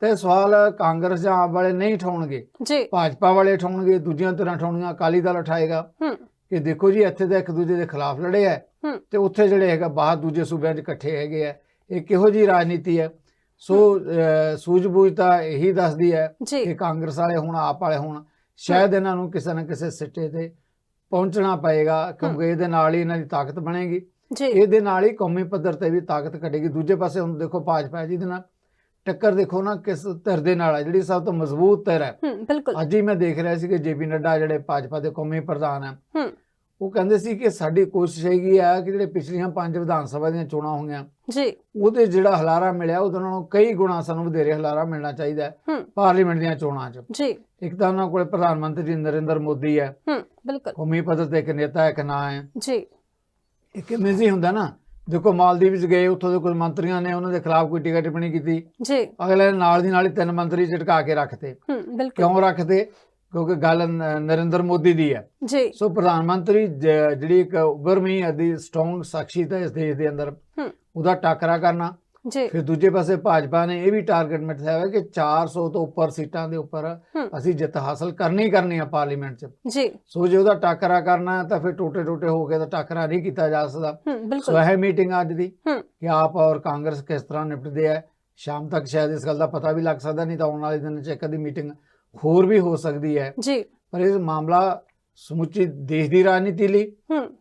ਤੇ ਸਵਾਲ ਕਾਂਗਰਸ ਜਾਂ ਆਪ ਵਾਲੇ ਨਹੀਂ ਉਠਾਉਣਗੇ। ਜੀ। ਭਾਜਪਾ ਵਾਲੇ ਉਠਾਉਣਗੇ ਦੂਜੀਆਂ ਤਰ੍ਹਾਂ ਉਠਾਉਣਗੀਆਂ ਅਕਾਲੀ ਦਲ ਉਠਾਏਗਾ। ਕਿ ਦੇਖੋ ਜੀ ਇੱਥੇ ਤਾਂ ਇੱਕ ਦੂਜੇ ਦੇ ਖਿਲਾਫ ਲੜੇ ਹੈ ਹੂੰ। ਤੇ ਉੱਥੇ ਜਿਹੜੇ ਹੈਗਾ ਬਾਹਰ ਦੂਜੇ ਸੂਬਿਆਂ 'ਚ ਇਕੱਠੇ ਹੈਗੇ ਆ। ਇਹ ਕਿਹੋ ਜੀ ਰਾਜਨੀਤੀ ਹੈ। ਸੋ ਸੂਝ-ਬੂਝ ਤਾਂ ਇਹੀ ਦੱਸਦੀ ਹੈ ਕਿ ਕਾਂਗਰਸ ਵਾਲੇ ਹੁਣ ਆਪ ਵਾਲੇ ਹੁਣ ਸ਼ਾਇਦ ਇਹਨਾਂ ਨੂੰ ਕਿਸੇ ਨਾ ਕਿਸੇ ਸਿੱਟੇ ਤੇ ਪਹੁੰਚਣਾ ਪਏਗਾ। ਕਿਉਂਕਿ ਇਹਦੇ ਨਾਲ ਹੀ ਇਹਨਾਂ ਦੀ ਤਾਕਤ ਬਣੇਗੀ। ਇਹਦੇ ਨਾਲ ਹੀ ਕੌਮੀ ਪੱਧਰ ਤੇ ਵੀ ਤਾਕਤ ਘਟੇਗੀ। ਦੂਜੇ ਪਾਸੇ ਹੁਣ ਦੇਖੋ ਭਾਜਪਾ ਜੀ ਦੇ ਨਾਲ ਟੱਕਰ ਦੇਖੋ ਨਾ ਕਿਸ ਧਿਰ ਦੇ ਨਾਲ ਹੈ ਜਿਹੜੀ ਸਭ ਤੋਂ ਮਜ਼ਬੂਤ ਧਿਰ ਹੈ। ਬਿਲਕੁਲ। ਅੱਜ ਹੀ ਮੈਂ ਦੇਖ ਰਿਹਾ ਸੀ ਕਿ ਜੇਪੀ ਨੱਡਾ ਜਿਹੜੇ ਭਾਜਪਾ ਦੇ ਕੌਮੀ ਪ੍ਰਧਾਨ ਹੈ ਉਹ ਕਹਿੰਦੇ ਸੀ ਕਿ ਸਾਡੀ ਕੋਸ਼ਿਸ਼ ਹੈਗੀ ਆ ਕਿ ਜਿਹੜੇ ਪਿਛਲੀਆਂ ਪੰਜ ਵਿਧਾਨ ਸਭਾ ਦੀਆਂ ਚੋਣਾਂ ਹੋਈਆਂ ਜੀ। ਉਹਦੇ ਜਿਹੜਾ ਹਲਾਰਾ ਮਿਲਿਆ ਉਹਦੇ ਨਾਲੋਂ ਕਈ ਗੁਣਾ ਸਾਨੂੰ ਵਧੇਰੇ ਹਲਾਰਾ ਮਿਲਣਾ ਚਾਹੀਦਾ ਹੈ ਪਾਰਲੀਮੈਂਟ ਦੀਆਂ ਚੋਣਾਂ 'ਚ। ਜੀ। ਇੱਕ ਤਾਂ ਉਹਨਾਂ ਕੋਲੇ ਪ੍ਰਧਾਨ ਮੰਤਰੀ ਨਰਿੰਦਰ ਮੋਦੀ ਹੈ। ਹੂੰ ਬਿਲਕੁਲ। ਕੌਮੀ ਪੱਧਰ ਤੇ ਇੱਕ ਨੇਤਾ ਇੱਕ ਨਾਂ ਹੈ। ਜੀ। ਇਹ ਕਿਵੇਂ ਹੁੰਦਾ ਨਾ ਦੇਖੋ ਮਾਲਦੀਵ ਵਿੱਚ ਗਏ ਉੱਥੋਂ ਦੇ ਕੁਝ ਮੰਤਰੀਆਂ ਨੇ ਉਹਨਾਂ ਦੇ ਖਿਲਾਫ ਕੋਈ ਟਿਕਟ ਟਿੱਪਣੀ ਕੀਤੀ। ਜੀ। ਅਗਲੇ ਨਾਲ ਦੀ ਨਾਲ ਹੀ ਤਿੰਨ ਮੰਤਰੀ ਝਟਕਾ ਕੇ ਰੱਖਤੇ। ਹੂੰ ਬਿਲਕੁਲ। ਕਿਉਂ ਰੱਖਦੇ ਕਿਉਂਕਿ ਗੱਲ ਨਰਿੰਦਰ ਮੋਦੀ ਦੀ ਹੈ। ਜੀ। ਸੋ ਪ੍ਰਧਾਨ ਮੰਤਰੀ ਜਿਹੜੀ ਇੱਕ ਉਭਰਵੀਂ ਅਦੀ ਸਟਰੋਂਗ ਸ਼ਖਸੀਅਤ ਹੈ ਇਸ ਦੇਸ਼ ਦੇ ਅੰਦਰ ਹੂੰ। ਉਹਦਾ ਟਾਕਰਾ ਕਰਨਾ। ਜੀ। ਫਿਰ ਦੂਜੇ ਪਾਸੇ ਭਾਜਪਾ ਨੇ ਇਹ ਵੀ ਟਾਰਗੇਟ ਮਿਟਾਇਆ ਹੈ ਕਿ 400 ਤੋਂ ਉੱਪਰ ਸੀਟਾਂ ਦੇ ਉੱਪਰ। ਅਸੀਂ ਜਿੱਤ ਹਾਸਲ ਕਰਨੀ ਕਰਨੀ ਆ ਪਾਰਲੀਮੈਂਟ 'ਚ। ਜੀ। ਸੋ ਜੇ ਉਹਦਾ ਟਾਕਰਾ ਕਰਨਾ ਹੈ ਤਾਂ ਫਿਰ ਟੋਟੇ ਟੋਟੇ ਹੋ ਕੇ ਤਾਂ ਟਾਕਰਾ ਨਹੀਂ ਕੀਤਾ ਜਾ ਸਕਦਾ। ਸੋ ਇਹ ਮੀਟਿੰਗ ਅੱਜ ਦੀ। ਕਿ ਆਪ ਔਰ ਕਾਂਗਰਸ ਕਿਸ ਤਰ੍ਹਾਂ ਨਿਪਟਦੇ ਆ ਸ਼ਾਮ ਤੱਕ ਸ਼ਾਇਦ ਇਸ ਗੱਲ ਦਾ ਪਤਾ ਵੀ ਲੱਗ ਸਕਦਾ ਨਹੀਂ ਤਾਂ ਆਉਣ ਵਾਲੇ ਦਿਨ 'ਚ ਇੱਕ ਅੱਧੀ ਮੀਟਿੰਗ ਹੋਰ ਵੀ ਹੋ ਸਕਦੀ ਹੈ। ਜੀ। ਪਰ ਇਹ ਮਾਮਲਾ ਸਮੁੱਚੀ ਦੇਸ਼ ਦੀ ਰਾਜਨੀਤੀ ਲਈ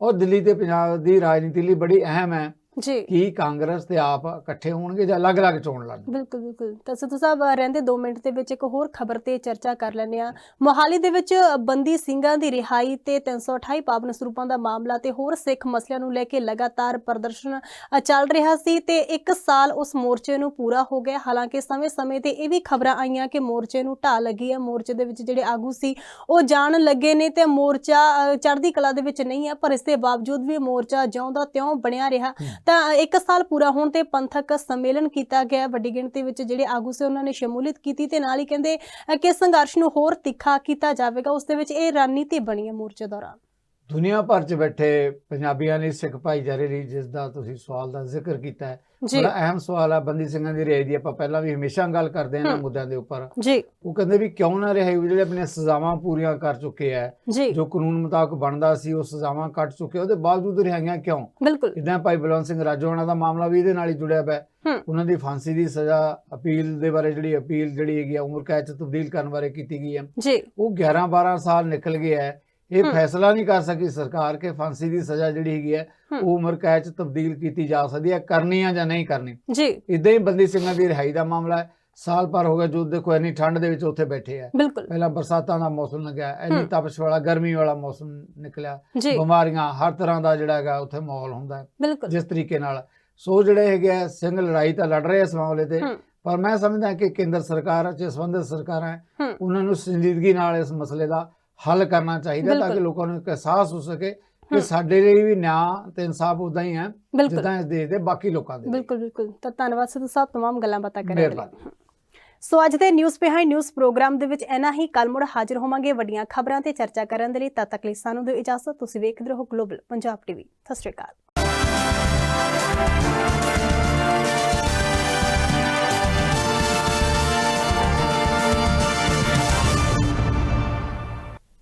ਔਰ ਦਿੱਲੀ ਤੇ ਪੰਜਾਬ ਦੀ ਰਾਜਨੀਤੀ ਲਈ ਬੜੀ ਅਹਿਮ ਹੈ। ਜੀ। ਕਿ ਕਾਂਗਰਸ ਤੇ ਆਪ ਇਕੱਠੇ ਹੋਣਗੇ ਜਾਂ ਅਲੱਗ-ਅਲੱਗ ਚੋਣ ਲੜਨ ਬਿਲਕੁਲ ਬਿਲਕੁਲ। ਤਾਂ ਸਿੱਧੂ ਸਾਹਿਬ ਰਹਿੰਦੇ 2 ਮਿੰਟ ਦੇ ਵਿੱਚ ਇੱਕ ਹੋਰ ਖਬਰ ਤੇ ਚਰਚਾ ਕਰ ਲੈਂਦੇ ਆ ਮੋਹਾਲੀ ਦੇ ਵਿੱਚ ਬੰਦੀ ਸਿੰਘਾਂ ਦੀ ਰਿਹਾਈ ਤੇ 328 ਪਾਵਨ ਸਰੂਪਾਂ ਦਾ ਮਾਮਲਾ ਤੇ ਹੋਰ ਸਿੱਖ ਮਸਲਿਆਂ ਨੂੰ ਲੈ ਕੇ ਲਗਾਤਾਰ ਪ੍ਰਦਰਸ਼ਨ ਚੱਲ ਰਿਹਾ ਸੀ ਤੇ 1 ਸਾਲ ਉਸ ਮੋਰਚੇ ਨੂੰ ਪੂਰਾ ਹੋ ਗਿਆ। ਹਾਲਾਂਕਿ ਸਮੇਂ-ਸਮੇਂ ਤੇ ਇਹ ਵੀ ਖਬਰਾਂ ਆਈਆਂ ਕਿ ਮੋਰਚੇ ਨੂੰ ਢਾਹ ਲੱਗੀ ਹੈ। ਮੋਰਚੇ ਦੇ ਵਿੱਚ ਜਿਹੜੇ ਆਗੂ ਸੀ ਉਹ ਜਾਣ ਲੱਗੇ ਨੇ ਤੇ ਮੋਰਚਾ ਚੜ੍ਹਦੀ ਕਲਾ ਦੇ ਵਿੱਚ ਨਹੀਂ ਹੈ ਪਰ ਇਸ ਦੇ ਬਾਵਜੂਦ ਵੀ ਮੋਰਚਾ ਜਿਉਂ ਦਾ ਤਿਉਂ ਬਣਿਆ ਰਿਹਾ। ਤਾਂ ਇੱਕ ਸਾਲ ਪੂਰਾ ਹੋਣ ਤੇ ਪੰਥਕ ਸੰਮੇਲਨ ਕੀਤਾ ਗਿਆ। ਵੱਡੀ ਗਿਣਤੀ ਵਿੱਚ ਜਿਹੜੇ ਆਗੂ ਸੀ, ਉਹਨਾਂ ਨੇ ਸ਼ਮੂਲੀਅਤ ਕੀਤੀ ਤੇ ਨਾਲ ਹੀ ਕਹਿੰਦੇ ਕਿ ਸੰਘਰਸ਼ ਨੂੰ ਹੋਰ ਤਿੱਖਾ ਕੀਤਾ ਜਾਵੇਗਾ। ਉਸ ਦੇ ਵਿੱਚ ਇਹ ਰਣਨੀਤੀ ਬਣੀ ਹੈ ਮੋਰਚੇ ਦੌਰਾਨ। ਦੁਨੀਆ ਭਰ 'ਚ ਬੈਠੇ ਪੰਜਾਬੀਆਂ ਲਈ ਸਿੱਖ ਭਾਈਚਾਰੇ ਲਈ ਜਿਸ ਦਾ ਤੁਸੀਂ ਸਵਾਲ ਦਾ ਜ਼ਿਕਰ ਕੀਤਾ ਹੈ ਬੜਾ ਅਹਿਮ ਸਵਾਲ ਹੈ ਬੰਦੀ ਸਿੰਘਾਂ ਦੀ ਰਿਹਾਈ ਦੀ ਆਪਾਂ ਪਹਿਲਾਂ ਵੀ ਹਮੇਸ਼ਾ ਗੱਲ ਕਰਦੇ ਹੂੰ। ਮੁੱਦਿਆਂ ਦੇ ਉੱਪਰ। ਜੀ। ਉਹ ਕਹਿੰਦੇ ਵੀ ਕਿਉਂ ਨਾ ਰਿਹਾਈ ਜਿਹੜੇ ਆਪਣੀਆਂ ਸਜ਼ਾਵਾਂ ਪੂਰੀਆਂ ਕਰ ਚੁੱਕੇ ਆ ਜੀ। ਕਾਨੂੰਨ ਮੁਤਾਬਕ ਬਣਦਾ ਸੀ ਉਹ ਸਜ਼ਾਵਾਂ ਕੱਟ ਚੁੱਕੇ ਉਹਦੇ ਬਾਵਜੂਦ ਰਿਹਾਈਆਂ ਕਿਉਂ? ਬਿਲਕੁਲ। ਇਦਾਂ ਭਾਈ ਬਲਵੰਤ ਸਿੰਘ ਰਾਜੋਆਣਾ ਦਾ ਮਾਮਲਾ ਵੀ ਇਹਦੇ ਨਾਲ ਹੀ ਜੁੜਿਆ ਪਿਆ। ਉਹਨਾਂ ਦੀ ਫਾਂਸੀ ਦੀ ਸਜ਼ਾ ਅਪੀਲ ਦੇ ਬਾਰੇ ਜਿਹੜੀ ਅਪੀਲ ਜਿਹੜੀ ਹੈਗੀ ਆ ਉਮਰ ਕੈਦ ਚ ਤਬਦੀਲ ਕਰਨ ਬਾਰੇ ਕੀਤੀ ਗਈ ਹੈ। ਜੀ। ਉਹ 11 12 ਸਾਲ ਨਿਕਲ ਗਿਆ ਹੈ। ਇਹ। ਫੈਸਲਾ ਨਹੀਂ ਕਰ ਸਕੀ ਸਰਕਾਰ ਕਿ ਫਾਂਸੀ ਦੀ ਸਜ਼ਾ ਜਿਹੜੀ ਹੈਗੀ ਹੈ। ਉਹ ਉਮਰ ਕੈਦ ਚ ਤਬਦੀਲ ਕੀਤੀ ਜਾ ਸਕਦੀ ਹੈ ਕਰਨੀ ਆ ਜਾਂ ਨਹੀਂ ਕਰਨੀ ਜੀ ਇਦਾਂ ਹੀ ਬੰਦੀ ਸਿੰਘਾਂ ਦੀ ਰਿਹਾਈ ਦਾ ਮਾਮਲਾ ਹੈ ਸਾਲ ਭਰ ਹੋ ਗਿਆ ਜੋ ਦੇਖੋ ਇੰਨੀ ਠੰਡ ਦੇ ਵਿੱਚ ਉੱਥੇ ਬੈਠੇ ਆ ਪਹਿਲਾਂ ਬਰਸਾਤਾਂ ਦਾ ਮੌਸਮ ਲੱਗਿਆ ਇੰਨੀ। ਤਪਸ਼ ਵਾਲਾ ਗਰਮੀ ਵਾਲਾ ਮੌਸਮ ਨਿਕਲਿਆ ਬਿਮਾਰੀਆਂ ਹਰ ਤਰ੍ਹਾਂ ਦਾ ਜਿਹੜਾ ਹੈਗਾ ਉੱਥੇ ਮਾਹੌਲ ਹੁੰਦਾ ਜਿਸ ਤਰੀਕੇ ਨਾਲ ਸੋ ਜਿਹੜੇ ਹੈਗੇ ਸਿੰਘ ਲੜਾਈ ਤਾਂ ਲੜ ਰਹੇ ਇਸ ਮਾਮਲੇ ਤੇ। ਪਰ ਮੈਂ ਸਮਝਦਾ ਕਿ ਕੇਂਦਰ ਸਰਕਾਰ ਚ ਸੰਬੰਧਿਤ ਸਰਕਾਰਾਂ। ਉਹਨਾਂ ਨੂੰ ਸੰਜੀਦਗੀ ਨਾਲ ਇਸ ਮਸਲੇ ਦਾ ਹੱਲ ਕਰਨਾ ਚਾਹੀਦਾ ਤਾਂ ਕਿ ਲੋਕਾਂ ਨੂੰ ਅਹਿਸਾਸ ਹੋ ਸਕੇ ਕਿ ਸਾਡੇ ਲਈ ਵੀ ਨਿਆਂ ਤੇ ਇਨਸਾਫ ਉਦਾਂ ਹੀ ਹੈ ਜਿੱਦਾਂ ਇਸ ਦੇਸ਼ ਦੇ ਬਾਕੀ ਲੋਕਾਂ ਦੇ ਬਿਲਕੁਲ ਬਿਲਕੁਲ। ਤਾਂ ਧੰਨਵਾਦ ਸਿੱਧੂ ਸਾਹਿਬ तमाम ਗੱਲਾਂ ਬਾਤਾਂ ਕਰਨ ਲਈ। ਸੋ ਅੱਜ ਦੇ ਨਿਊਜ਼ ਬਿਹਾਈਂਡ ਨਿਊਜ਼ ਪ੍ਰੋਗਰਾਮ ਦੇ ਵਿੱਚ ਇਹਨਾਂ ਹੀ। ਕੱਲ ਮੁੜ ਹਾਜ਼ਰ ਹੋਵਾਂਗੇ ਵੱਡੀਆਂ ਖਬਰਾਂ ਤੇ ਚਰਚਾ ਕਰਨ ਦੇ ਲਈ। ਤਦ ਤੱਕ ਲਈ ਸਾਨੂੰ ਦਿਓ ਇਜਾਜ਼ਤ। ਤੁਸੀਂ ਵੇਖਦੇ ਰਹੋ ਗਲੋਬਲ ਪੰਜਾਬ ਟੀਵੀ ਸਤਿ ਸ਼੍ਰੀ ਅਕਾਲ।